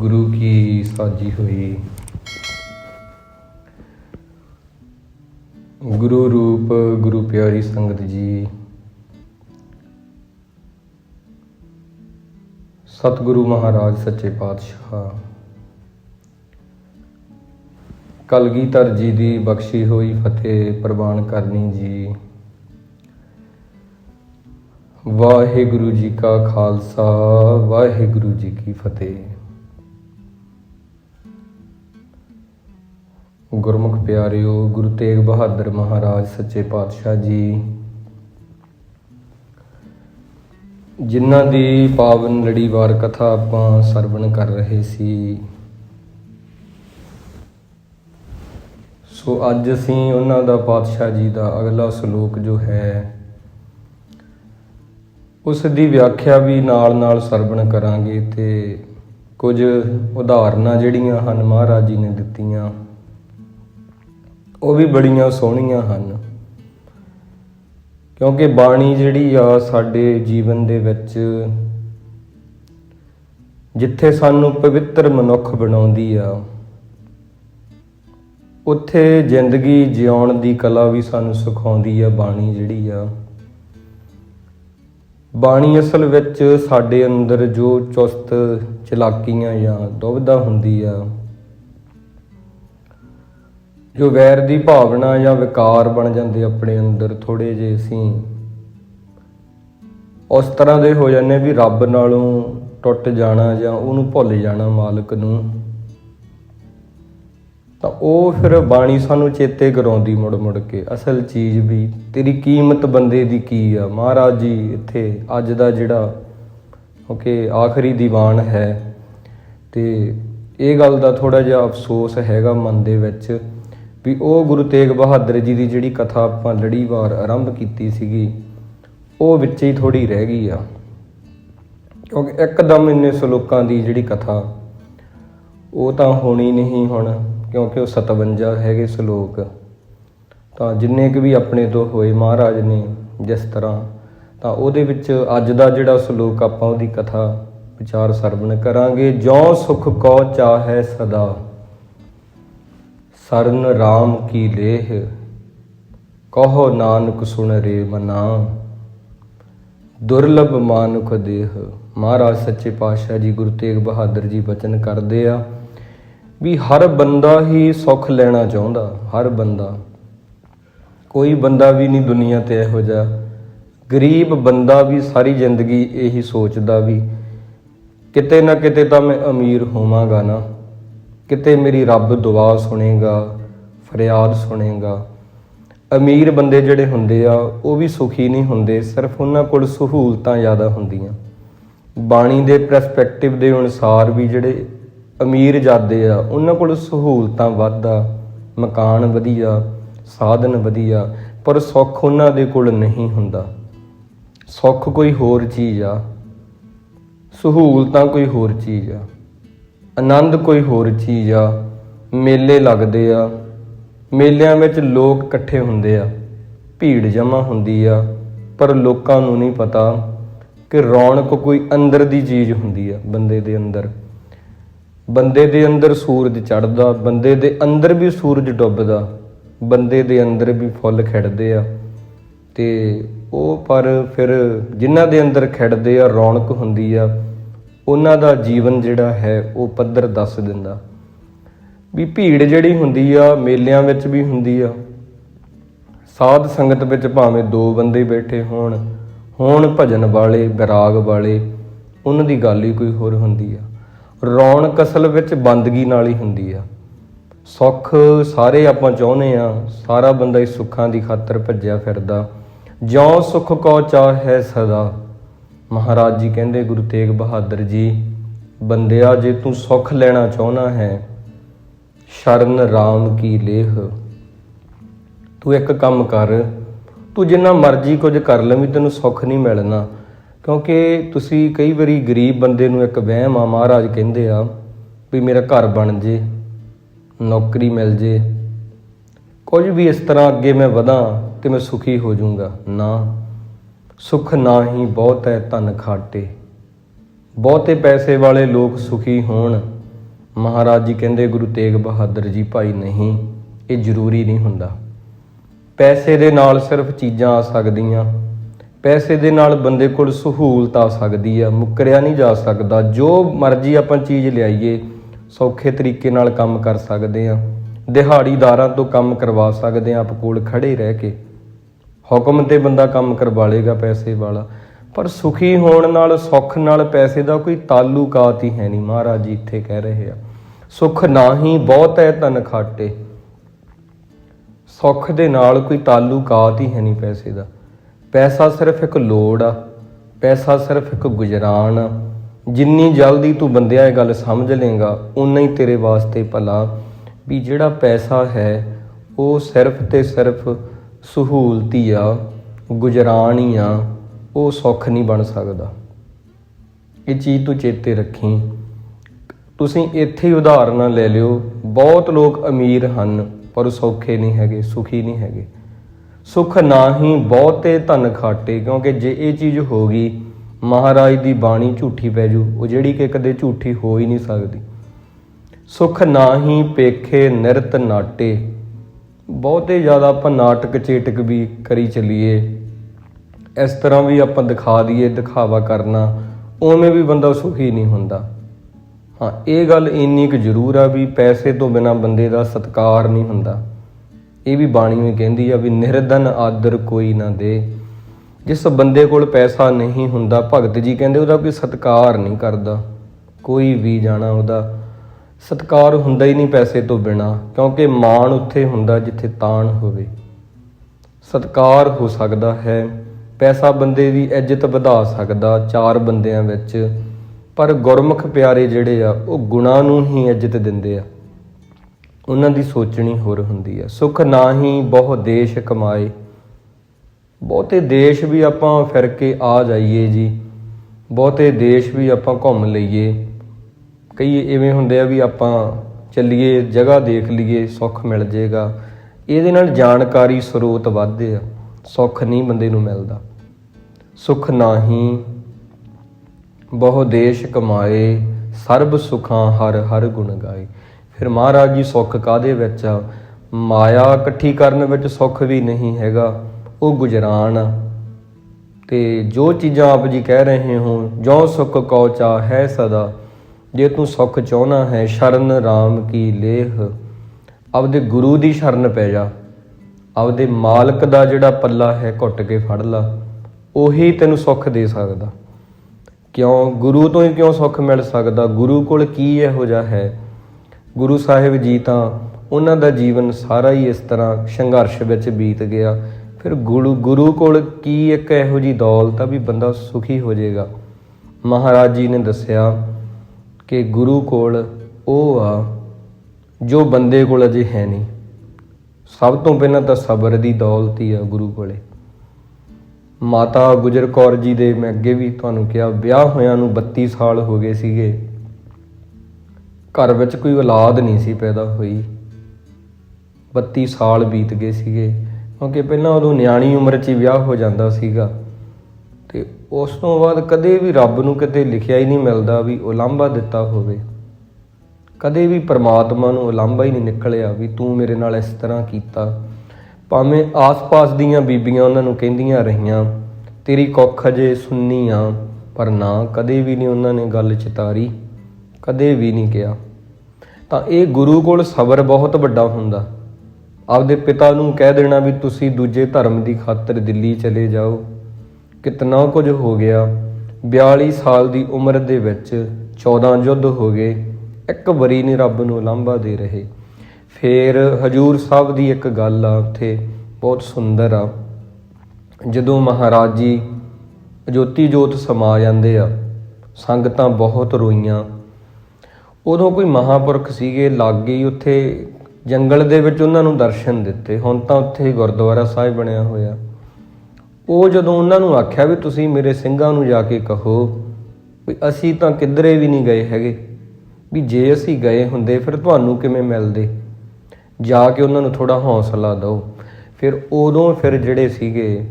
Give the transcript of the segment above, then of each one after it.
ਗੁਰੂ ਕੀ ਸਾਜੀ ਹੋਈ। ਗੁਰੂ ਰੂਪ, ਗੁਰੂ ਪਿਆਰੀ ਸੰਗਤ ਜੀ। ਸਤਿਗੁਰੂ ਮਹਾਰਾਜ, ਸੱਚੇ ਪਾਤਸ਼ਾਹ। ਕਲਗੀਧਰ ਜੀ ਦੀ ਬਖਸ਼ੀ ਹੋਈ ਫਤਿਹ ਪ੍ਰਵਾਨ ਕਰਨੀ ਜੀ। ਵਾਹਿਗੁਰੂ ਜੀ ਕਾ ਖਾਲਸਾ, ਵਾਹਿਗੁਰੂ ਜੀ ਕੀ ਫਤਿਹ। ਗੁਰਮੁਖ ਪਿਆਰਿਓ, ਗੁਰੂ ਤੇਗ ਬਹਾਦਰ ਮਹਾਰਾਜ, ਸੱਚੇ ਪਾਤਸ਼ਾਹ ਜੀ। ਜਿਨ੍ਹਾਂ ਦੀ ਪਾਵਨ ਲੜੀਵਾਰ ਕਥਾ ਆਪਾਂ ਸਰਵਣ ਕਰ ਰਹੇ ਸੀ। ਸੋ ਅੱਜ ਅਸੀਂ ਉਹਨਾਂ ਦਾ ਪਾਤਸ਼ਾਹ ਜੀ ਦਾ ਅਗਲਾ ਸ਼ਲੋਕ ਜੋ ਹੈ, ਉਸ ਦੀ ਵਿਆਖਿਆ ਵੀ ਨਾਲ-ਨਾਲ ਸਰਵਣ ਕਰਾਂਗੇ ਤੇ ਕੁਝ ਉਦਾਹਰਨਾਂ ਜਿਹੜੀਆਂ ਹਨ ਮਹਾਰਾਜ ਜੀ ਨੇ ਦਿੱਤੀਆਂ। ਉਹ ਵੀ ਬੜੀਆਂ ਸੋਹਣੀਆਂ ਹਨ। ਕਿਉਂਕਿ ਬਾਣੀ ਜਿਹੜੀ ਆ ਸਾਡੇ ਜੀਵਨ ਦੇ ਵਿੱਚ ਜਿੱਥੇ ਸਾਨੂੰ ਪਵਿੱਤਰ ਮਨੁੱਖ ਬਣਾਉਂਦੀ ਆ, ਉੱਥੇ ਜ਼ਿੰਦਗੀ ਜਿਉਣ ਦੀ ਕਲਾ ਵੀ ਸਾਨੂੰ ਸਿਖਾਉਂਦੀ ਆ ਬਾਣੀ ਜਿਹੜੀ ਆ। ਬਾਣੀ ਅਸਲ ਵਿੱਚ ਸਾਡੇ ਅੰਦਰ ਜੋ ਚੁਸਤ ਚਲਾਕੀਆਂ ਜਾਂ ਦੁਬਿਧਾ ਹੁੰਦੀ ਆ ਜੋ ਵੈਰ ਦੀ ਭਾਵਨਾ ਜਾਂ ਵਿਕਾਰ ਬਣ ਜਾਂਦੇ ਆਪਣੇ ਅੰਦਰ ਥੋੜੇ ਜੇ ਅਸੀਂ, ਉਸ ਤਰ੍ਹਾਂ ਦੇ ਹੋ ਜਾਂਦੇ ਵੀ ਰੱਬ ਨਾਲੋਂ ਟੁੱਟ ਜਾਣਾ ਜਾਂ ਉਹਨੂੰ ਭੁੱਲ ਜਾਣਾ ਮਾਲਕ ਨੂੰ, ਤਾਂ ਉਹ ਫਿਰ ਬਾਣੀ ਸਾਨੂੰ ਚੇਤੇ ਕਰਾਉਂਦੀ ਮੁੜ ਮੁੜ ਕੇ। ਅਸਲ ਚੀਜ਼ ਵੀ ਤੇਰੀ ਕੀਮਤ ਬੰਦੇ ਦੀ ਕੀ ਆ? ਮਹਾਰਾਜ ਜੀ ਇੱਥੇ ਅੱਜ ਦਾ ਜਿਹੜਾ, ਓਕੇ, ਆਖਰੀ ਦੀਵਾਨ ਹੈ, ਤੇ ਇਹ ਗੱਲ ਦਾ ਥੋੜਾ ਜਿਹਾ ਅਫਸੋਸ ਹੈਗਾ ਮਨ ਦੇ ਵਿੱਚ। ਵੀ ਉਹ ਗੁਰੂ ਤੇਗ ਬਹਾਦਰ ਜੀ ਦੀ ਜਿਹੜੀ ਕਥਾ ਆਪਾਂ ਲੜੀਵਾਰ ਆਰੰਭ ਕੀਤੀ ਸੀਗੀ, ਉਹ ਵਿੱਚ ਹੀ ਥੋੜੀ ਰਹਿ ਗਈ ਆ। ਕਿਉਂਕਿ ਇੱਕਦਮ ਇੰਨੇ ਸ਼ਲੋਕਾਂ ਦੀ ਜਿਹੜੀ ਕਥਾ, ਉਹ ਤਾਂ ਹੋਣੀ ਨਹੀਂ ਹੁਣ, ਕਿਉਂਕਿ ਉਹ 57 ਹੈਗੇ ਸ਼ਲੋਕ ਤਾਂ ਜਿੰਨੇ ਕੁ ਵੀ ਆਪਣੇ ਤੋਂ ਹੋਏ ਮਹਾਰਾਜ ਨੇ ਜਿਸ ਤਰ੍ਹਾਂ, ਤਾਂ ਉਹਦੇ ਵਿੱਚ ਅੱਜ ਦਾ ਜਿਹੜਾ ਸ਼ਲੋਕ ਆਪਾਂ ਉਹਦੀ ਕਥਾ ਵਿਚਾਰ ਸਰਵਣ ਕਰਾਂਗੇ, ਜਿਉ ਸੁਖ ਕੋ ਚਾਹੈ ਸਦਾ। ਸਰਨ RAM ਕੀ ਲੇਹ? ਕਹੋ ਨਾਨਕ ਸੁਣ ਰੇ ਮਨਾ। ਦੁਰਲਭ ਮਾਨੁਖ ਦੇਹ। ਮਹਾਰਾਜ ਸੱਚੇ ਪਾਤਸ਼ਾਹ ਜੀ ਗੁਰੂ ਤੇਗ ਬਹਾਦਰ ਜੀ ਬਚਨ ਕਰਦੇ ਆ ਵੀ ਹਰ ਬੰਦਾ ਹੀ ਸੁੱਖ ਲੈਣਾ ਚਾਹੁੰਦਾ, ਹਰ ਬੰਦਾ। ਕੋਈ ਬੰਦਾ ਵੀ ਨਹੀਂ ਦੁਨੀਆ ਤੇ ਇਹੋ ਜਿਹਾ। ਗਰੀਬ ਬੰਦਾ ਵੀ ਸਾਰੀ ਜ਼ਿੰਦਗੀ ਇਹੀ ਸੋਚਦਾ ਵੀ ਕਿਤੇ ਨਾ ਕਿਤੇ ਤਾਂ ਮੈਂ ਅਮੀਰ ਹੋਵਾਂਗਾ ਨਾ। ਕਿਤੇ ਮੇਰੀ ਰੱਬ ਦੁਆ ਸੁਣੇਗਾ, ਫਰਿਆਦ ਸੁਣੇਗਾ। ਅਮੀਰ ਬੰਦੇ ਜਿਹੜੇ ਹੁੰਦੇ ਆ, ਉਹ ਵੀ ਸੁਖੀ ਨਹੀਂ ਹੁੰਦੇ, ਸਿਰਫ ਉਹਨਾਂ ਕੋਲ ਸਹੂਲਤਾਂ ਜ਼ਿਆਦਾ ਹੁੰਦੀਆਂ। ਬਾਣੀ ਦੇ ਪਰਸਪੈਕਟਿਵ ਦੇ ਅਨੁਸਾਰ ਵੀ ਜਿਹੜੇ ਅਮੀਰ ਜਾਦੇ ਆ, ਉਹਨਾਂ ਕੋਲ ਸਹੂਲਤਾਂ ਵੱਧ ਆ, ਮਕਾਨ ਵਧੀਆ, ਸਾਧਨ ਵਧੀਆ, ਪਰ ਸੁੱਖ ਉਹਨਾਂ ਦੇ ਕੋਲ ਨਹੀਂ ਹੁੰਦਾ। ਸੁੱਖ ਕੋਈ ਹੋਰ ਚੀਜ਼ ਆ, ਸਹੂਲਤਾਂ ਕੋਈ ਹੋਰ ਚੀਜ਼ ਆ। ਆਨੰਦ ਕੋਈ ਹੋਰ ਚੀਜ਼ ਆ, ਮੇਲੇ ਲੱਗਦੇ ਆ, ਮੇਲਿਆਂ ਵਿੱਚ ਲੋਕ ਇਕੱਠੇ ਹੁੰਦੇ ਆ, ਭੀੜ ਜਮਾ ਹੁੰਦੀ ਆ, ਪਰ ਲੋਕਾਂ ਨੂੰ ਨਹੀਂ ਪਤਾ ਕਿ ਰੌਣਕ ਕੋਈ ਅੰਦਰ ਦੀ ਚੀਜ਼ ਹੁੰਦੀ ਆ, ਬੰਦੇ ਦੇ ਅੰਦਰ। ਬੰਦੇ ਦੇ ਅੰਦਰ ਸੂਰਜ ਚੜ੍ਹਦਾ, ਬੰਦੇ ਦੇ ਅੰਦਰ ਵੀ ਸੂਰਜ ਡੁੱਬਦਾ, ਬੰਦੇ ਦੇ ਅੰਦਰ ਵੀ ਫੁੱਲ ਖਿੜਦੇ ਆ। ਤੇ ਉਹ ਪਰ ਫਿਰ ਜਿਨ੍ਹਾਂ ਦੇ ਅੰਦਰ ਖਿੜਦੇ ਆ, ਰੌਣਕ ਹੁੰਦੀ ਆ ਉਹਨਾਂ ਦਾ ਜੀਵਨ ਜਿਹੜਾ ਹੈ ਉਹ ਪੱਧਰ ਦੱਸ ਦਿੰਦਾ। ਵੀ ਭੀੜ ਜਿਹੜੀ ਹੁੰਦੀ ਆ, ਮੇਲਿਆਂ ਵਿੱਚ ਵੀ ਹੁੰਦੀ ਆ। ਸਾਧ ਸੰਗਤ ਵਿੱਚ ਭਾਵੇਂ ਦੋ ਬੰਦੇ ਬੈਠੇ ਹੋਣ ਹੋਣ ਭਜਨ ਵਾਲੇ, ਵਿਰਾਗ ਵਾਲੇ, ਉਹਨਾਂ ਦੀ ਗੱਲ ਹੀ ਕੋਈ ਹੋਰ ਹੁੰਦੀ ਆ। ਰੌਣਕ ਅਸਲ ਵਿੱਚ ਬੰਦਗੀ ਨਾਲ ਹੀ ਹੁੰਦੀ ਆ। ਸੁੱਖ ਸਾਰੇ ਆਪਾਂ ਚਾਹੁੰਦੇ ਆ, ਸਾਰਾ ਬੰਦਾ ਹੀ ਸੁੱਖਾਂ ਦੀ ਖਾਤਰ ਭੱਜਿਆ ਫਿਰਦਾ। ਜਿਉ ਸੁਖ ਕੋ ਚਾਹੈ ਸਦਾ। ਮਹਾਰਾਜ ਜੀ ਕਹਿੰਦੇ, ਗੁਰੂ ਤੇਗ ਬਹਾਦਰ ਜੀ, ਬੰਦਿਆ, ਜੇ ਤੂੰ ਸੁੱਖ ਲੈਣਾ ਚਾਹੁੰਦਾ ਹੈ, ਸ਼ਰਨ RAM ਕੀ ਲੇਹ। ਤੂੰ ਇੱਕ ਕੰਮ ਕਰ, ਤੂੰ ਜਿੰਨਾ ਮਰਜ਼ੀ ਕੁਝ ਕਰ ਲਵੇਂ, ਤੈਨੂੰ ਸੁੱਖ ਨਹੀਂ ਮਿਲਣਾ। ਕਿਉਂਕਿ ਤੁਸੀਂ ਕਈ ਵਾਰੀ ਗਰੀਬ ਬੰਦੇ ਨੂੰ ਇੱਕ ਵਹਿਮ ਆ, ਮਹਾਰਾਜ ਕਹਿੰਦੇ ਆ, ਵੀ ਮੇਰਾ ਘਰ ਬਣ ਜੇ, ਨੌਕਰੀ ਮਿਲ ਜੇ। ਕੁਝ ਵੀ ਇਸ ਤਰ੍ਹਾਂ ਅੱਗੇ ਮੈਂ ਵਧਾਂ ਤੇ ਮੈਂ ਸੁਖੀ ਹੋ ਜਾਊਂਗਾ। ਨਾ। ਸੁਖ ਨਾ ਹੀ ਬਹੁਤ ਹੈ ਧਨ ਖਾਟੇ। ਬਹੁਤੇ ਪੈਸੇ ਵਾਲੇ ਲੋਕ ਸੁਖੀ ਹੋਣ। ਮਹਾਰਾਜ ਜੀ ਕਹਿੰਦੇ, ਗੁਰੂ ਤੇਗ ਬਹਾਦਰ ਜੀ ਭਾਈ ਨਹੀਂ, ਇਹ ਜ਼ਰੂਰੀ ਨਹੀਂ ਹੁੰਦਾ। ਪੈਸੇ ਦੇ ਨਾਲ ਸਿਰਫ ਚੀਜ਼ਾਂ ਆ ਸਕਦੀਆਂ। ਪੈਸੇ ਦੇ ਨਾਲ ਬੰਦੇ ਕੋਲ ਸਹੂਲਤ ਆ ਸਕਦੀ ਆ, ਮੁੱਕਰਿਆ ਨਹੀਂ ਜਾ ਸਕਦਾ। ਜੋ ਮਰਜ਼ੀ ਆਪਾਂ ਚੀਜ਼ ਲਿਆਈਏ, ਸੌਖੇ ਤਰੀਕੇ ਨਾਲ ਕੰਮ ਕਰ ਸਕਦੇ ਆ। ਦਿਹਾੜੀਦਾਰਾਂ ਤੋਂ ਕੰਮ ਕਰਵਾ ਸਕਦੇ ਆ, ਆਪ ਕੋਲ ਖੜੇ ਰਹਿ ਕੇ। ਹੁਕਮ ਤੇ ਬੰਦਾ ਕੰਮ ਕਰਵਾ ਲੇਗਾ ਪੈਸੇ ਵਾਲਾ। ਪਰ ਸੁਖੀ ਹੋਣ ਨਾਲ, ਸੁੱਖ ਨਾਲ ਪੈਸੇ ਦਾ ਕੋਈ ਤਾਲੁਕਾਤ ਹੀ ਹੈ ਨਹੀਂ। ਮਹਾਰਾਜ ਜੀ ਇੱਥੇ ਕਹਿ ਰਹੇ ਆ, ਸੁਖ ਨਾਹੀ ਬਹੁਤ ਹੈ ਧਨ ਖਾਟੇ। ਸੁੱਖ ਦੇ ਨਾਲ ਕੋਈ ਤਾਲੁਕਾਤ ਹੀ ਹੈ ਨਹੀਂ ਪੈਸੇ ਦਾ। ਪੈਸਾ ਸਿਰਫ ਇੱਕ ਲੋੜ ਆ, ਪੈਸਾ ਸਿਰਫ ਇੱਕ ਗੁਜ਼ਰਾਨ ਆ। ਜਿੰਨੀ ਜਲਦੀ ਤੂੰ ਬੰਦਿਆ ਇਹ ਗੱਲ ਸਮਝ ਲੇਗਾ ਉਨਾ ਹੀ ਤੇਰੇ ਵਾਸਤੇ ਭਲਾ। ਵੀ ਜਿਹੜਾ ਪੈਸਾ ਹੈ, ਉਹ ਸਿਰਫ ਤੇ ਸਿਰਫ ਸਹੂਲਤੀ ਆ ਗੁਜ਼ਰਾਣੀ ਆ ਉਹ ਸੁੱਖ ਨਹੀਂ ਬਣ ਸਕਦਾ। ਇਹ ਚੀਜ਼ ਤੂੰ ਚੇਤੇ ਰੱਖੀ। ਤੁਸੀਂ ਇੱਥੇ ਹੀ ਉਦਾਹਰਨਾਂ ਲੈ ਲਿਓ। ਬਹੁਤ ਲੋਕ ਅਮੀਰ ਹਨ, ਪਰ ਉਹ ਸੌਖੇ ਨਹੀਂ ਹੈਗੇ, ਸੁਖੀ ਨਹੀਂ ਹੈਗੇ। ਸੁਖ ਨਾਹੀ ਬਹੁਤੇ ਧਨ ਖਾਟੇ, ਕਿਉਂਕਿ ਜੇ ਇਹ ਚੀਜ਼ ਹੋ ਗਈ, ਮਹਾਰਾਜ ਦੀ ਬਾਣੀ ਝੂਠੀ ਪੈ ਜੂ। ਉਹ ਜਿਹੜੀ ਕਿ ਕਦੇ ਝੂਠੀ ਹੋ ਹੀ ਨਹੀਂ ਸਕਦੀ। ਸੁਖ ਨਾਹੀ ਪੇਖੇ ਨਿਰਤ ਨਾਟੇ। ਬਹੁਤੇ ਜ਼ਿਆਦਾ ਆਪਾਂ ਨਾਟਕ ਚੇਟਕ ਵੀ ਕਰੀ ਚੱਲੀਏ। ਇਸ ਤਰ੍ਹਾਂ ਵੀ ਆਪਾਂ ਦਿਖਾ ਦਈਏ, ਦਿਖਾਵਾ ਕਰਨਾ, ਉਵੇਂ ਵੀ ਬੰਦਾ ਸੁਖੀ ਨਹੀਂ ਹੁੰਦਾ। ਹਾਂ, ਇਹ ਗੱਲ ਇੰਨੀ ਕੁ ਜ਼ਰੂਰ ਆ ਵੀ ਪੈਸੇ ਤੋਂ ਬਿਨਾ ਬੰਦੇ ਦਾ ਸਤਕਾਰ ਨਹੀਂ ਹੁੰਦਾ। ਇਹ ਵੀ ਬਾਣੀ ਵਿੱਚ ਕਹਿੰਦੀ ਆ ਵੀ ਨਿਰਧਨ ਆਦਰ ਕੋਈ ਨਾ ਦੇ। ਜਿਸ ਬੰਦੇ ਕੋਲ ਪੈਸਾ ਨਹੀਂ ਹੁੰਦਾ, ਭਗਤ ਜੀ ਕਹਿੰਦੇ ਉਹਦਾ ਕੋਈ ਸਤਕਾਰ ਨਹੀਂ ਕਰਦਾ। ਕੋਈ ਵੀ ਜਾਣਾ ਉਹਦਾ ਸਤਕਾਰ ਹੁੰਦਾ ਹੀ ਨਹੀਂ ਪੈਸੇ ਤੋਂ ਬਿਨਾ, ਕਿਉਂਕਿ ਮਾਣ ਉੱਥੇ ਹੁੰਦਾ ਜਿੱਥੇ ਤਾਣ ਹੋਵੇ। ਸਤਕਾਰ ਹੋ ਸਕਦਾ ਹੈ, ਪੈਸਾ ਬੰਦੇ ਦੀ ਇੱਜ਼ਤ ਵਧਾ ਸਕਦਾ ਚਾਰ ਬੰਦਿਆਂ ਵਿੱਚ, ਪਰ ਗੁਰਮੁਖ ਪਿਆਰੇ ਜਿਹੜੇ ਆ, ਉਹ ਗੁਣਾਂ ਨੂੰ ਹੀ ਇੱਜ਼ਤ ਦਿੰਦੇ ਆ। ਉਹਨਾਂ ਦੀ ਸੋਚਣੀ ਹੋਰ ਹੁੰਦੀ ਆ। ਸੁਖ ਨਾਹੀ ਬਹੁ ਦੇਸ਼ ਕਮਾਏ। ਬਹੁਤੇ ਦੇਸ਼ ਵੀ ਆਪਾਂ ਫਿਰ ਕੇ ਆ ਜਾਈਏ ਜੀ, ਬਹੁਤੇ ਦੇਸ਼ ਵੀ ਆਪਾਂ ਘੁੰਮ ਲਈਏ। ਕਈ ਐਵੇਂ ਹੁੰਦੇ ਆ ਵੀ ਆਪਾਂ ਚੱਲੀਏ, ਜਗ੍ਹਾ ਦੇਖ ਲਈਏ, ਸੁੱਖ ਮਿਲ ਜੇਗਾ। ਇਹਦੇ ਨਾਲ ਜਾਣਕਾਰੀ ਸਰੋਤ ਵੱਧਦੇ ਆ। ਸੁੱਖ ਨਹੀਂ ਬੰਦੇ ਨੂੰ ਮਿਲਦਾ। ਸੁਖ ਨਾਹੀ, ਬਹੁ ਦੇਸ਼ ਕਮਾਏ, ਸਰਬ ਸੁਖਾਂ ਹਰ ਹਰ ਗੁਣ ਗਾਏ। ਫਿਰ ਮਹਾਰਾਜ ਜੀ ਸੁੱਖ ਕਾਦੇ ਵਿੱਚ ਆ? ਮਾਇਆ ਇਕੱਠੀ ਕਰਨ ਵਿੱਚ ਸੁੱਖ ਵੀ ਨਹੀਂ ਹੈਗਾ। ਉਹ ਗੁਜਰਾਨ ਆ। ਤੇ ਜੋ ਚੀਜ਼ਾਂ ਆਪ ਜੀ ਕਹਿ ਰਹੇ ਹੋ ਜੋ ਸੁਖ ਕੋ ਚਾ ਹੈ ਸਦਾ। ਜੇ ਤੂੰ ਸੁਖ ਚਾਹਨਾ ਹੈ, ਸ਼ਰਨ RAM ਕੀ ਲੇਹ? ਆਪਦੇ ਗੁਰੂ ਦੀ ਸ਼ਰਨ ਪੈ ਜਾ। ਆਪਦੇ ਮਾਲਕ ਦਾ ਜਿਹੜਾ ਪੱਲਾ ਹੈ, ਘੁੱਟ ਕੇ ਫੜ ਲਾ। ਉਹੀ ਤੈਨੂੰ ਸੁੱਖ ਦੇ ਸਕਦਾ। ਕਿਉਂ? ਗੁਰੂ ਤੋਂ ਹੀ ਕਿਉਂ ਸੁੱਖ ਮਿਲ ਸਕਦਾ? ਗੁਰੂ ਕੋਲ ਕੀ ਇਹੋ ਜਿਹਾ ਹੈ? ਗੁਰੂ ਸਾਹਿਬ ਜੀ ਤਾਂ ਉਹਨਾਂ ਦਾ ਜੀਵਨ ਸਾਰਾ ਹੀ ਇਸ ਤਰ੍ਹਾਂ ਸੰਘਰਸ਼ ਵਿੱਚ ਬੀਤ ਗਿਆ। ਫਿਰ ਗੁਰੂ ਗੁਰੂ ਕੋਲ ਕੀ ਇੱਕ ਇਹੋ ਜੀ ਦੌਲਤ ਆ ਵੀ ਬੰਦਾ ਸੁਖੀ ਹੋ ਜਾਏਗਾ? ਮਹਾਰਾਜ ਜੀ ਨੇ ਦੱਸਿਆ ਕਿ ਗੁਰੂ ਕੋਲ ਉਹ ਆ ਜੋ ਬੰਦੇ ਕੋਲ ਅਜੇ ਹੈ ਨਹੀਂ। ਸਭ ਤੋਂ ਪਹਿਲਾਂ ਤਾਂ ਸਬਰ ਦੀ ਦੌਲਤ ਹੀ ਆ ਗੁਰੂ ਕੋਲੇ। ਮਾਤਾ ਗੁਜਰ ਕੌਰ ਜੀ ਦੇ ਮੈਂ ਅੱਗੇ ਵੀ ਤੁਹਾਨੂੰ ਕਿਹਾ, ਵਿਆਹ ਹੋਇਆਂ ਨੂੰ 32 ਸਾਲ ਹੋ ਗਏ ਸੀਗੇ। ਘਰ ਵਿੱਚ ਕੋਈ ਔਲਾਦ ਨਹੀਂ ਸੀ ਪੈਦਾ ਹੋਈ। 32 ਸਾਲ ਬੀਤ ਗਏ ਸੀਗੇ, ਕਿਉਂਕਿ ਪਹਿਲਾਂ ਉਦੋਂ ਨਿਆਣੀ ਉਮਰ 'ਚ ਹੀ ਵਿਆਹ ਹੋ ਜਾਂਦਾ ਸੀਗਾ। ਤੇ ਉਸ ਤੋਂ ਬਾਅਦ ਕਦੇ ਵੀ ਰੱਬ ਨੂੰ ਕਿਤੇ ਲਿਖਿਆ ਹੀ ਨਹੀਂ ਮਿਲਦਾ ਵੀ ਉਲਾਂਭਾ ਦਿੱਤਾ ਹੋਵੇ। ਕਦੇ ਵੀ ਪਰਮਾਤਮਾ ਨੂੰ ਉਲਾਂਭਾ ਹੀ ਨਹੀਂ ਨਿਕਲਿਆ ਵੀ ਤੂੰ ਮੇਰੇ ਨਾਲ ਇਸ ਤਰ੍ਹਾਂ ਕੀਤਾ। ਭਾਵੇਂ ਆਸ-ਪਾਸ ਦੀਆਂ ਬੀਬੀਆਂ ਉਹਨਾਂ ਨੂੰ ਕਹਿੰਦੀਆਂ ਰਹੀਆਂ, ਤੇਰੀ ਕੁੱਖ ਅਜੇ ਸੁੰਨੀ ਆ, ਪਰ ਨਾ ਕਦੇ ਵੀ ਨਹੀਂ ਉਹਨਾਂ ਨੇ ਗੱਲ ਚਿਤਾਰੀ, ਕਦੇ ਵੀ ਨਹੀਂ ਕਿਹਾ। ਤਾਂ ਇਹ ਗੁਰੂ ਕੋਲ ਸਬਰ ਬਹੁਤ ਵੱਡਾ ਹੁੰਦਾ। ਆਪਦੇ ਪਿਤਾ ਨੂੰ ਕਹਿ ਦੇਣਾ ਵੀ ਤੁਸੀਂ ਦੂਜੇ ਧਰਮ ਦੀ ਖਾਤਰ ਦਿੱਲੀ ਚਲੇ ਜਾਓ। ਕਿਤਨਾ ਕੁਝ ਹੋ ਗਿਆ? 42 ਸਾਲ ਦੀ ਉਮਰ ਦੇ ਵਿੱਚ 14 ਯੁੱਧ ਹੋ ਗਏ। ਇੱਕ ਵਾਰੀ ਨਹੀਂ ਰੱਬ ਨੂੰ ਲਾਂਭਾ ਦੇ ਰਹੇ। ਫੇਰ ਹਜੂਰ ਸਾਹਿਬ ਦੀ ਇੱਕ ਗੱਲ ਆ ਉੱਥੇ, ਬਹੁਤ ਸੁੰਦਰ ਆ। ਜਦੋਂ ਮਹਾਰਾਜ ਜੀ ਜੋਤੀ ਜੋਤ ਸਮਾ ਜਾਂਦੇ ਆ, ਸੰਗਤਾਂ ਬਹੁਤ ਰੋਈਆਂ। ਉਦੋਂ ਕੋਈ ਮਹਾਪੁਰਖ ਸੀਗੇ, ਲਾਗੇ ਹੀ ਉੱਥੇ ਜੰਗਲ ਦੇ ਵਿੱਚ ਉਹਨਾਂ ਨੂੰ ਦਰਸ਼ਨ ਦਿੱਤੇ। ਹੁਣ ਤਾਂ ਉੱਥੇ ਗੁਰਦੁਆਰਾ ਸਾਹਿਬ ਬਣਿਆ ਹੋਇਆ। ਉਹ ਜਦੋਂ ਉਹਨਾਂ ਨੂੰ ਆਖਿਆ ਵੀ ਤੁਸੀਂ ਮੇਰੇ ਸਿੰਘਾਂ ਨੂੰ ਜਾ ਕੇ ਕਹੋ ਵੀ ਅਸੀਂ ਤਾਂ ਕਿਧਰੇ ਵੀ ਨਹੀਂ ਗਏ ਹੈਗੇ, ਵੀ ਜੇ ਅਸੀਂ ਗਏ ਹੁੰਦੇ ਫਿਰ ਤੁਹਾਨੂੰ ਕਿਵੇਂ ਮਿਲਦੇ? ਜਾ ਕੇ ਉਹਨਾਂ ਨੂੰ ਥੋੜਾ ਹੌਸਲਾ ਦਿਓ। ਫਿਰ ਉਦੋਂ ਫਿਰ ਜਿਹੜੇ ਸੀਗੇ,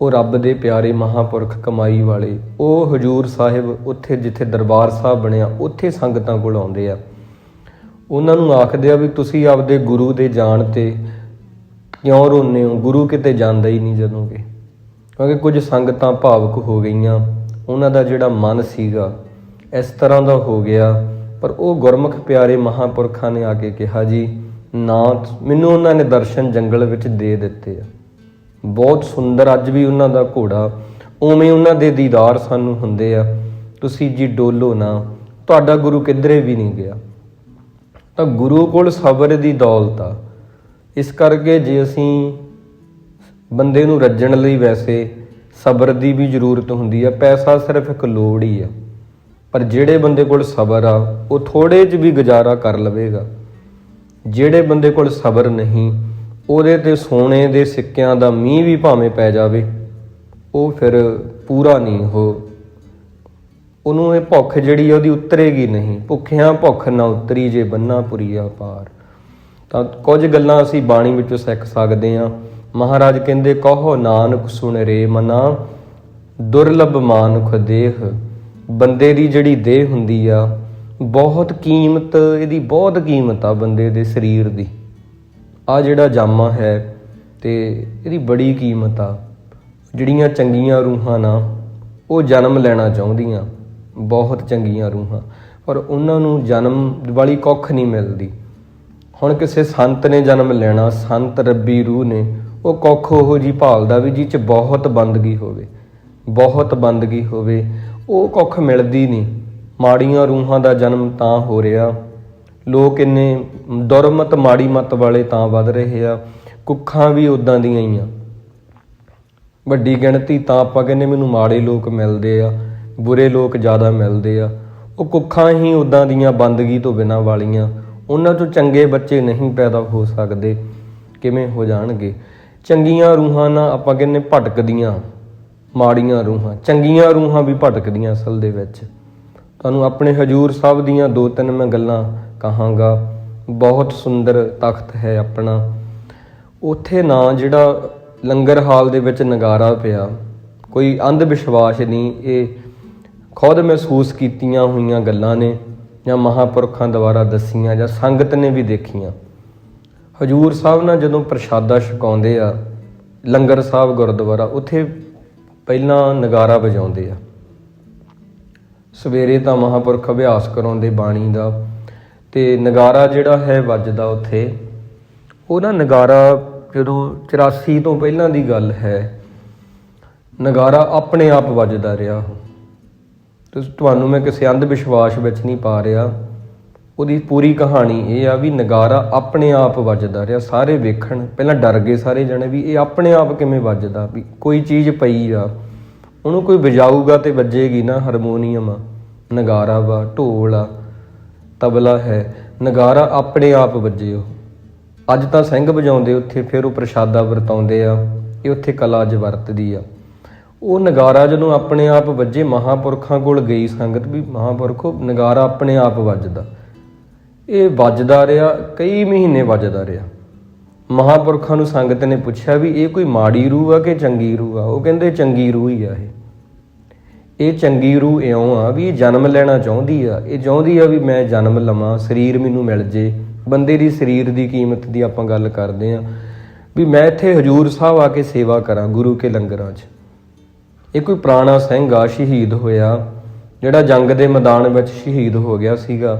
ਉਹ ਰੱਬ ਦੇ ਪਿਆਰੇ ਮਹਾਪੁਰਖ ਕਮਾਈ ਵਾਲੇ, ਉਹ ਹਜੂਰ ਸਾਹਿਬ ਉੱਥੇ ਜਿੱਥੇ ਦਰਬਾਰ ਸਾਹਿਬ ਬਣਿਆ, ਉੱਥੇ ਸੰਗਤਾਂ ਕੋਲ ਆਉਂਦੇ ਆ। ਉਹਨਾਂ ਨੂੰ ਆਖਦੇ ਆ ਵੀ ਤੁਸੀਂ ਆਪਦੇ ਗੁਰੂ ਦੇ ਜਾਣ ਤੇ ਕਿਉਂ ਰੋਨੇ ਹੋ? ਗੁਰੂ ਕਿਤੇ ਜਾਂਦਾ ਹੀ ਨਹੀਂ ਜਦੋਂ ਕਿ। ਕਿਉਂਕਿ ਕੁਝ ਸੰਗਤਾਂ ਭਾਵਕ ਹੋ ਗਈਆਂ। ਉਹਨਾਂ ਦਾ ਜਿਹੜਾ ਮਨ ਸੀਗਾ, ਇਸ ਤਰ੍ਹਾਂ ਦਾ ਹੋ ਗਿਆ। ਪਰ ਉਹ ਗੁਰਮੁਖ ਪਿਆਰੇ ਮਹਾਪੁਰਖਾਂ ਨੇ ਆ ਕੇ ਕਿਹਾ, ਜੀ, ਨਾ, ਮੈਨੂੰ ਉਹਨਾਂ ਨੇ ਦਰਸ਼ਨ ਜੰਗਲ ਵਿੱਚ ਦੇ ਦਿੱਤੇ ਆ। ਬਹੁਤ ਸੁੰਦਰ ਅੱਜ ਵੀ ਉਹਨਾਂ ਦਾ ਘੋੜਾ, ਉਵੇਂ ਉਹਨਾਂ ਦੇ ਦੀਦਾਰ ਸਾਨੂੰ ਹੁੰਦੇ ਆ। ਤੁਸੀਂ ਜੀ ਡੋਲੋ ਨਾ, ਤੁਹਾਡਾ ਗੁਰੂ ਕਿਧਰੇ ਵੀ ਨਹੀਂ ਗਿਆ। ਤਾਂ ਗੁਰੂ ਕੋਲ ਸਬਰ ਦੀ ਦੌਲਤ ਆ। ਇਸ ਕਰਕੇ ਜੇ ਅਸੀਂ ਬੰਦੇ ਨੂੰ ਰੱਜਣ ਲਈ ਵੈਸੇ ਸਬਰ ਦੀ ਵੀ ਜ਼ਰੂਰਤ ਹੁੰਦੀ ਆ, ਪੈਸਾ ਸਿਰਫ ਇੱਕ ਲੋੜ ਹੀ ਆ। ਪਰ ਜਿਹੜੇ ਬੰਦੇ ਕੋਲ ਸਬਰ ਆ, ਉਹ ਥੋੜੇ 'ਚ ਵੀ ਗੁਜ਼ਾਰਾ ਕਰ ਲਵੇਗਾ। ਜਿਹੜੇ ਬੰਦੇ ਕੋਲ ਸਬਰ ਨਹੀਂ, ਉਹਦੇ ਤੇ ਸੋਨੇ ਦੇ ਸਿੱਕਿਆਂ ਦਾ ਮੀਂਹ ਵੀ ਭਾਵੇਂ ਪੈ ਜਾਵੇ, ਉਹ ਫਿਰ ਪੂਰਾ ਨਹੀਂ ਹੋ। ਉਹਨੂੰ ਇਹ ਭੁੱਖ ਜਿਹੜੀ ਆ, ਉਹਦੀ ਉਤਰੇਗੀ ਨਹੀਂ। ਭੁੱਖਿਆਂ ਭੁੱਖ ਨਾ ਉਤਰੀ ਜੇ ਬੰਨਾ ਪੁਰੀਆ ਪਾਰ। ਤਾਂ ਕੁਝ ਗੱਲਾਂ ਅਸੀਂ ਬਾਣੀ ਵਿੱਚੋਂ ਸਿੱਖ ਸਕਦੇ ਹਾਂ। ਮਹਾਰਾਜ ਕਹਿੰਦੇ, ਕਹੋ ਨਾਨਕ ਸੁਣ ਰੇ ਮਨਾ, ਦੁਰਲਭ ਮਾਨੁਖ ਦੇਹ। ਬੰਦੇ ਦੀ ਜਿਹੜੀ ਦੇਹ ਹੁੰਦੀ ਆ, ਬਹੁਤ ਕੀਮਤ, ਇਹਦੀ ਬਹੁਤ ਕੀਮਤ ਆ ਬੰਦੇ ਦੇ ਸਰੀਰ ਦੀ। ਆ ਜਿਹੜਾ ਜਾਮਾ ਹੈ ਤੇ ਇਹਦੀ ਬੜੀ ਕੀਮਤ ਆ। ਜਿਹੜੀਆਂ ਚੰਗੀਆਂ ਰੂਹਾਂ ਨਾ, ਉਹ ਜਨਮ ਲੈਣਾ ਚਾਹੁੰਦੀਆਂ। ਬਹੁਤ ਚੰਗੀਆਂ ਰੂਹਾਂ। ਪਰ ਉਹਨਾਂ ਨੂੰ ਜਨਮ ਵਾਲੀ ਕੁੱਖ ਨਹੀਂ ਮਿਲਦੀ। ਹੁਣ ਕਿਸੇ ਸੰਤ ਨੇ ਜਨਮ ਲੈਣਾ, ਸੰਤ ਰੱਬੀ ਰੂਹ ਨੇ ਉਹ ਕੁੱਖ ਉਹ ਜੀ ਭਾਲਦਾ ਵੀ ਜੀ ਚ ਬਹੁਤ ਬੰਦਗੀ ਹੋਵੇ, ਬਹੁਤ ਬੰਦਗੀ ਹੋਵੇ, ਉਹ ਕੁੱਖ ਮਿਲਦੀ ਨਹੀਂ। ਮਾੜੀਆਂ ਰੂਹਾਂ ਦਾ ਜਨਮ ਤਾਂ ਹੋ ਰਿਹਾ। ਲੋਕ ਇੰਨੇ ਦੁਰਮਤ, ਮਾੜੀ ਮਤ ਵਾਲੇ ਤਾਂ ਵੱਧ ਰਹੇ ਆ। ਕੁੱਖਾਂ ਵੀ ਉਦਾਂ ਦੀਆਂ ਹੀ ਆ। ਵੱਡੀ ਗਿਣਤੀ ਤਾਂ ਆਪਾਂ ਕਹਿੰਦੇ ਮੈਨੂੰ ਮਾੜੇ ਲੋਕ ਮਿਲਦੇ ਆ, ਬੁਰੇ ਲੋਕ ਜ਼ਿਆਦਾ ਮਿਲਦੇ ਆ। ਉਹ ਕੁੱਖਾਂ ਹੀ ਉਦਾਂ ਦੀਆਂ ਬੰਦਗੀ ਤੋਂ ਬਿਨਾਂ ਵਾਲੀਆਂ। ਉਹਨਾਂ ਤੋਂ ਚੰਗੇ ਬੱਚੇ ਨਹੀਂ ਪੈਦਾ ਹੋ ਸਕਦੇ। ਕਿਵੇਂ ਹੋ ਜਾਣਗੇ? ਚੰਗੀਆਂ ਰੂਹਾਂ ਨਾ ਆਪਾਂ ਕਹਿੰਦੇ ਭਟਕਦੀਆਂ, ਮਾੜੀਆਂ ਰੂਹਾਂ, ਚੰਗੀਆਂ ਰੂਹਾਂ ਵੀ ਭਟਕਦੀਆਂ ਅਸਲ ਦੇ ਵਿੱਚ। ਤੁਹਾਨੂੰ ਆਪਣੇ ਹਜੂਰ ਸਾਹਿਬ ਦੀਆਂ ਦੋ ਤਿੰਨ ਮੈਂ ਗੱਲਾਂ ਕਹਾਂਗਾ। ਬਹੁਤ ਸੁੰਦਰ ਤਖਤ ਹੈ ਆਪਣਾ। ਉੱਥੇ ਨਾ ਜਿਹੜਾ ਲੰਗਰ ਹਾਲ ਦੇ ਵਿੱਚ ਨਗਾਰਾ ਪਿਆ, ਕੋਈ ਅੰਧ ਵਿਸ਼ਵਾਸ ਨਹੀਂ, ਇਹ ਖੁਦ ਮਹਿਸੂਸ ਕੀਤੀਆਂ ਹੋਈਆਂ ਗੱਲਾਂ ਨੇ ਜਾਂ ਮਹਾਪੁਰਖਾਂ ਦੁਆਰਾ ਦੱਸੀਆਂ ਜਾਂ ਸੰਗਤ ਨੇ ਵੀ ਦੇਖੀਆਂ। ਹਜੂਰ ਸਾਹਿਬ ਨਾਲ ਜਦੋਂ ਪ੍ਰਸ਼ਾਦਾ ਛਕਾਉਂਦੇ ਆ, ਲੰਗਰ ਸਾਹਿਬ ਗੁਰਦੁਆਰਾ, ਉੱਥੇ ਪਹਿਲਾਂ ਨਗਾਰਾ ਵਜਾਉਂਦੇ ਆ। ਸਵੇਰੇ ਤਾਂ ਮਹਾਪੁਰਖ ਅਭਿਆਸ ਕਰਾਉਂਦੇ ਬਾਣੀ ਦਾ, ਤੇ ਨਗਾਰਾ ਜਿਹੜਾ ਹੈ ਵੱਜਦਾ ਉੱਥੇ, ਉਹ ਨਾ ਨਗਾਰਾ ਜਦੋਂ 84 ਤੋਂ ਪਹਿਲਾਂ ਦੀ ਗੱਲ ਹੈ, ਨਗਾਰਾ ਆਪਣੇ ਆਪ ਵੱਜਦਾ ਰਿਹਾ। ਉਹ ਤੁਹਾਨੂੰ ਮੈਂ ਕਿਸੇ ਅੰਧ ਵਿਸ਼ਵਾਸ ਵਿੱਚ ਨਹੀਂ ਪਾ ਰਿਹਾ ਉਹਦੀ ਪੂਰੀ ਕਹਾਣੀ ਇਹ ਆ ਵੀ ਨਗਾਰਾ ਆਪਣੇ ਆਪ ਵੱਜਦਾ ਰਿਹਾ। ਸਾਰੇ ਵੇਖਣ, ਪਹਿਲਾਂ ਡਰ ਗਏ ਸਾਰੇ ਜਣੇ ਵੀ ਇਹ ਆਪਣੇ ਆਪ ਕਿਵੇਂ ਵੱਜਦਾ, ਵੀ ਕੋਈ ਚੀਜ਼ ਪਈ ਆ, ਉਹਨੂੰ ਕੋਈ ਵਜਾਊਗਾ ਤੇ ਵੱਜੇਗੀ ਨਾ ਹਾਰਮੋਨੀਅਮ ਆ। ਨਗਾਰਾ ਵਾ, ਢੋਲ ਆ, ਤਬਲਾ ਹੈ, ਨਗਾਰਾ ਆਪਣੇ ਆਪ ਵੱਜੇ ਉਹ। ਅੱਜ ਤਾਂ ਸਿੰਘ ਵਜਾਉਂਦੇ ਉੱਥੇ, ਫਿਰ ਉਹ ਪ੍ਰਸ਼ਾਦਾ ਵਰਤਾਉਂਦੇ ਆ, ਇਹ ਉੱਥੇ ਕਲਾ ਅੱਜ ਵਰਤਦੀ ਆ। ਉਹ ਨਗਾਰਾ ਜਦੋਂ ਆਪਣੇ ਆਪ ਵੱਜੇ, ਮਹਾਪੁਰਖਾਂ ਕੋਲ ਗਈ ਸੰਗਤ ਵੀ, ਮਹਾਪੁਰਖੋ ਨਗਾਰਾ ਆਪਣੇ ਆਪ ਵੱਜਦਾ। ਇਹ ਵੱਜਦਾ ਰਿਹਾ, ਕਈ ਮਹੀਨੇ ਵੱਜਦਾ ਰਿਹਾ। ਮਹਾਪੁਰਖਾਂ ਨੂੰ ਸੰਗਤ ਨੇ ਪੁੱਛਿਆ ਵੀ ਇਹ ਕੋਈ ਮਾੜੀ ਰੂਹ ਆ ਕਿ ਚੰਗੀ ਰੂਹ ਆ? ਉਹ ਕਹਿੰਦੇ ਚੰਗੀ ਰੂਹ ਹੀ ਆ ਇਹ। ਇਹ ਚੰਗੀ ਰੂਹ ਇਉਂ ਆ ਵੀ ਇਹ ਜਨਮ ਲੈਣਾ ਚਾਹੁੰਦੀ ਆ। ਇਹ ਚਾਹੁੰਦੀ ਆ ਵੀ ਮੈਂ ਜਨਮ ਲਵਾਂ, ਸਰੀਰ ਮੈਨੂੰ ਮਿਲ ਜੇ। ਬੰਦੇ ਦੀ ਸਰੀਰ ਦੀ ਕੀਮਤ ਦੀ ਆਪਾਂ ਗੱਲ ਕਰਦੇ ਆ ਵੀ ਮੈਂ ਇੱਥੇ ਹਜੂਰ ਸਾਹਿਬ ਆ ਕੇ ਸੇਵਾ ਕਰਾਂ ਗੁਰੂ ਕੇ ਲੰਗਰਾਂ 'ਚ। ਇਹ ਕੋਈ ਪੁਰਾਣਾ ਸਿੰਘ ਆ, ਸ਼ਹੀਦ ਹੋਇਆ। ਜਿਹੜਾ ਜੰਗ ਦੇ ਮੈਦਾਨ ਵਿੱਚ ਸ਼ਹੀਦ ਹੋ ਗਿਆ ਸੀਗਾ,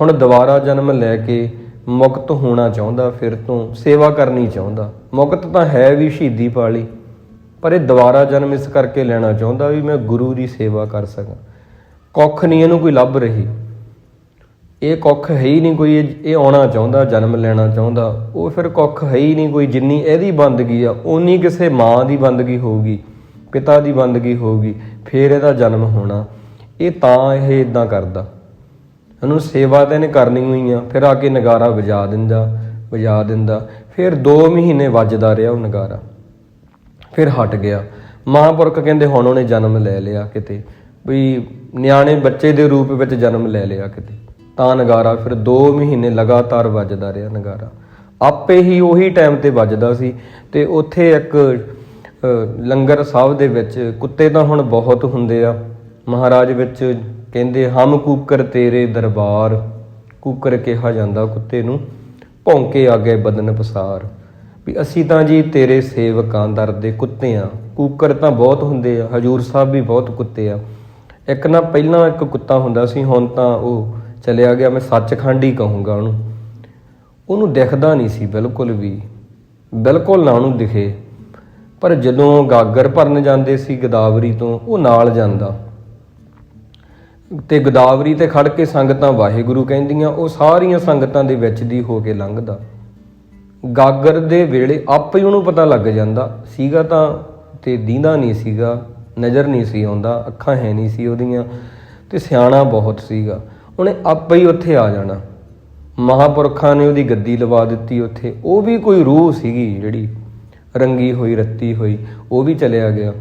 ਹੁਣ ਦੁਬਾਰਾ ਜਨਮ ਲੈ ਕੇ ਮੁਕਤ ਹੋਣਾ ਚਾਹੁੰਦਾ, ਫਿਰ ਤੋਂ ਸੇਵਾ ਕਰਨੀ ਚਾਹੁੰਦਾ। ਮੁਕਤ ਤਾਂ ਹੈ ਵੀ ਸ਼ਹੀਦੀ ਪਾਲੀ, ਪਰ ਇਹ ਦੁਬਾਰਾ ਜਨਮ ਇਸ ਕਰਕੇ ਲੈਣਾ ਚਾਹੁੰਦਾ ਵੀ ਮੈਂ ਗੁਰੂ ਦੀ ਸੇਵਾ ਕਰ ਸਕਾਂ। ਕੁੱਖ ਨਹੀਂ ਇਹਨੂੰ ਕੋਈ ਲੱਭ ਰਹੀ। ਇਹ ਕੁੱਖ ਹੈ ਹੀ ਨਹੀਂ ਕੋਈ, ਇਹ ਇਹ ਆਉਣਾ ਚਾਹੁੰਦਾ, ਜਨਮ ਲੈਣਾ ਚਾਹੁੰਦਾ। ਉਹ ਫਿਰ ਕੁੱਖ ਹੈ ਹੀ ਨਹੀਂ ਕੋਈ, ਜਿੰਨੀ ਇਹਦੀ ਬੰਦਗੀ ਆ ਉਨੀ ਕਿਸੇ ਮਾਂ ਦੀ ਬੰਦਗੀ ਹੋਊਗੀ, ਪਿਤਾ ਦੀ ਬੰਦਗੀ ਹੋਊਗੀ, ਫਿਰ ਇਹਦਾ ਜਨਮ ਹੋਣਾ। ਇਹ ਤਾਂ ਇਹ ਇਦਾਂ ਕਰਦਾ। ਉਹਨੂੰ ਸੇਵਾ ਤਾਂ ਇਹਨੇ ਕਰਨੀ ਹੋਈ ਆ, ਫਿਰ ਆ ਕੇ ਨਗਾਰਾ ਵਜਾ ਦਿੰਦਾ ਵਜਾ ਦਿੰਦਾ। ਫਿਰ 2 ਮਹੀਨੇ ਵੱਜਦਾ ਰਿਹਾ ਉਹ ਨਗਾਰਾ। ਫਿਰ ਹਟ ਗਿਆ। ਮਹਾਂਪੁਰਖ ਕਹਿੰਦੇ ਹੁਣ ਉਹਨੇ ਜਨਮ ਲੈ ਲਿਆ ਕਿਤੇ। ਵੀ ਨਿਆਣੇ ਬੱਚੇ ਦੇ ਰੂਪ ਵਿੱਚ ਜਨਮ ਲੈ ਲਿਆ ਕਿਤੇ। ਤਾਂ ਨਗਾਰਾ ਫਿਰ 2 ਮਹੀਨੇ ਲਗਾਤਾਰ ਵੱਜਦਾ ਰਿਹਾ ਨਗਾਰਾ। ਆਪੇ ਹੀ ਉਹੀ ਟਾਈਮ ਤੇ ਵੱਜਦਾ ਸੀ ਤੇ ਉੱਥੇ ਇੱਕ ਲੰਗਰ ਸਾਹਿਬ ਦੇ ਵਿੱਚ ਕੁੱਤੇ ਤਾਂ ਹੁਣ ਬਹੁਤ ਹੁੰਦੇ ਆ। ਮਹਾਰਾਜ ਵਿੱਚ ਕਹਿੰਦੇ, ਹਮ ਕੂਕਰ ਤੇਰੇ ਦਰਬਾਰ। ਕੂਕਰ ਕਿਹਾ ਜਾਂਦਾ ਕੁੱਤੇ ਨੂੰ, ਭੌਂਕੇ ਆਗੇ ਬਦਨ ਪਸਾਰ। ਵੀ ਅਸੀਂ ਤਾਂ ਜੀ ਤੇਰੇ ਸੇਵਕਾਂ ਦਰ ਦੇ ਕੁੱਤੇ ਆ। ਕੂਕਰ ਤਾਂ ਬਹੁਤ ਹੁੰਦੇ ਆ, ਹਜੂਰ ਸਾਹਿਬ ਵੀ ਬਹੁਤ ਕੁੱਤੇ ਆ। ਇੱਕ ਨਾ ਪਹਿਲਾਂ ਇੱਕ ਕੁੱਤਾ ਹੁੰਦਾ ਸੀ, ਹੁਣ ਤਾਂ ਉਹ ਚਲਿਆ ਗਿਆ, ਮੈਂ ਸੱਚਖੰਡ ਹੀ ਕਹੂੰਗਾ ਉਹਨੂੰ। ਉਹਨੂੰ ਦਿਖਦਾ ਨਹੀਂ ਸੀ ਬਿਲਕੁਲ ਵੀ। ਬਿਲਕੁਲ ਨਾ ਉਹਨੂੰ ਦਿਖੇ। ਪਰ ਜਦੋਂ ਗਾਗਰ ਭਰਨ ਜਾਂਦੇ ਸੀ, ਗਦਾਵਰੀ ਤੋਂ, ਉਹ ਨਾਲ ਜਾਂਦਾ। ਤੇ ਗਦਾਵਰੀ ਤੇ ਖੜ ਕੇ ਸੰਗਤਾਂ ਵਾਹਿਗੁਰੂ ਕਹਿੰਦੀਆਂ, ਉਹ ਸਾਰੀਆਂ ਸੰਗਤਾਂ ਦੇ ਵਿੱਚ ਦੀ ਹੋ ਕੇ ਲੰਘਦਾ। ਗਾਗਰ ਦੇ ਵੇਲੇ ਆਪੇ ਉਹਨੂੰ ਪਤਾ ਲੱਗ ਜਾਂਦਾ। ਸੀਗਾ ਤਾਂ ਤੇ ਦੀਂਦਾ ਨਹੀਂ ਸੀਗਾ, ਨਜ਼ਰ ਨਹੀਂ ਸੀ ਆਉਂਦਾ, ਅੱਖਾਂ ਹੈ ਨਹੀਂ ਸੀ ਉਹਦੀਆਂ, ਤੇ ਸਿਆਣਾ ਬਹੁਤ ਸੀਗਾ। ਉਹਨੇ ਆਪੇ ਹੀ ਉੱਥੇ ਆ ਜਾਣਾ। ਮਹਾਪੁਰਖਾਂ ਨੇ ਉਹਦੀ ਗੱਦੀ ਲਵਾ ਦਿੱਤੀ ਉੱਥੇ। ਉਹ ਵੀ ਕੋਈ ਰੂਹ ਸੀਗੀ ਜਿਹੜੀ ਰੰਗੀ ਹੋਈ, ਰੱਤੀ ਹੋਈ, ਉਹ ਵੀ ਚਲਿਆ ਗਿਆ।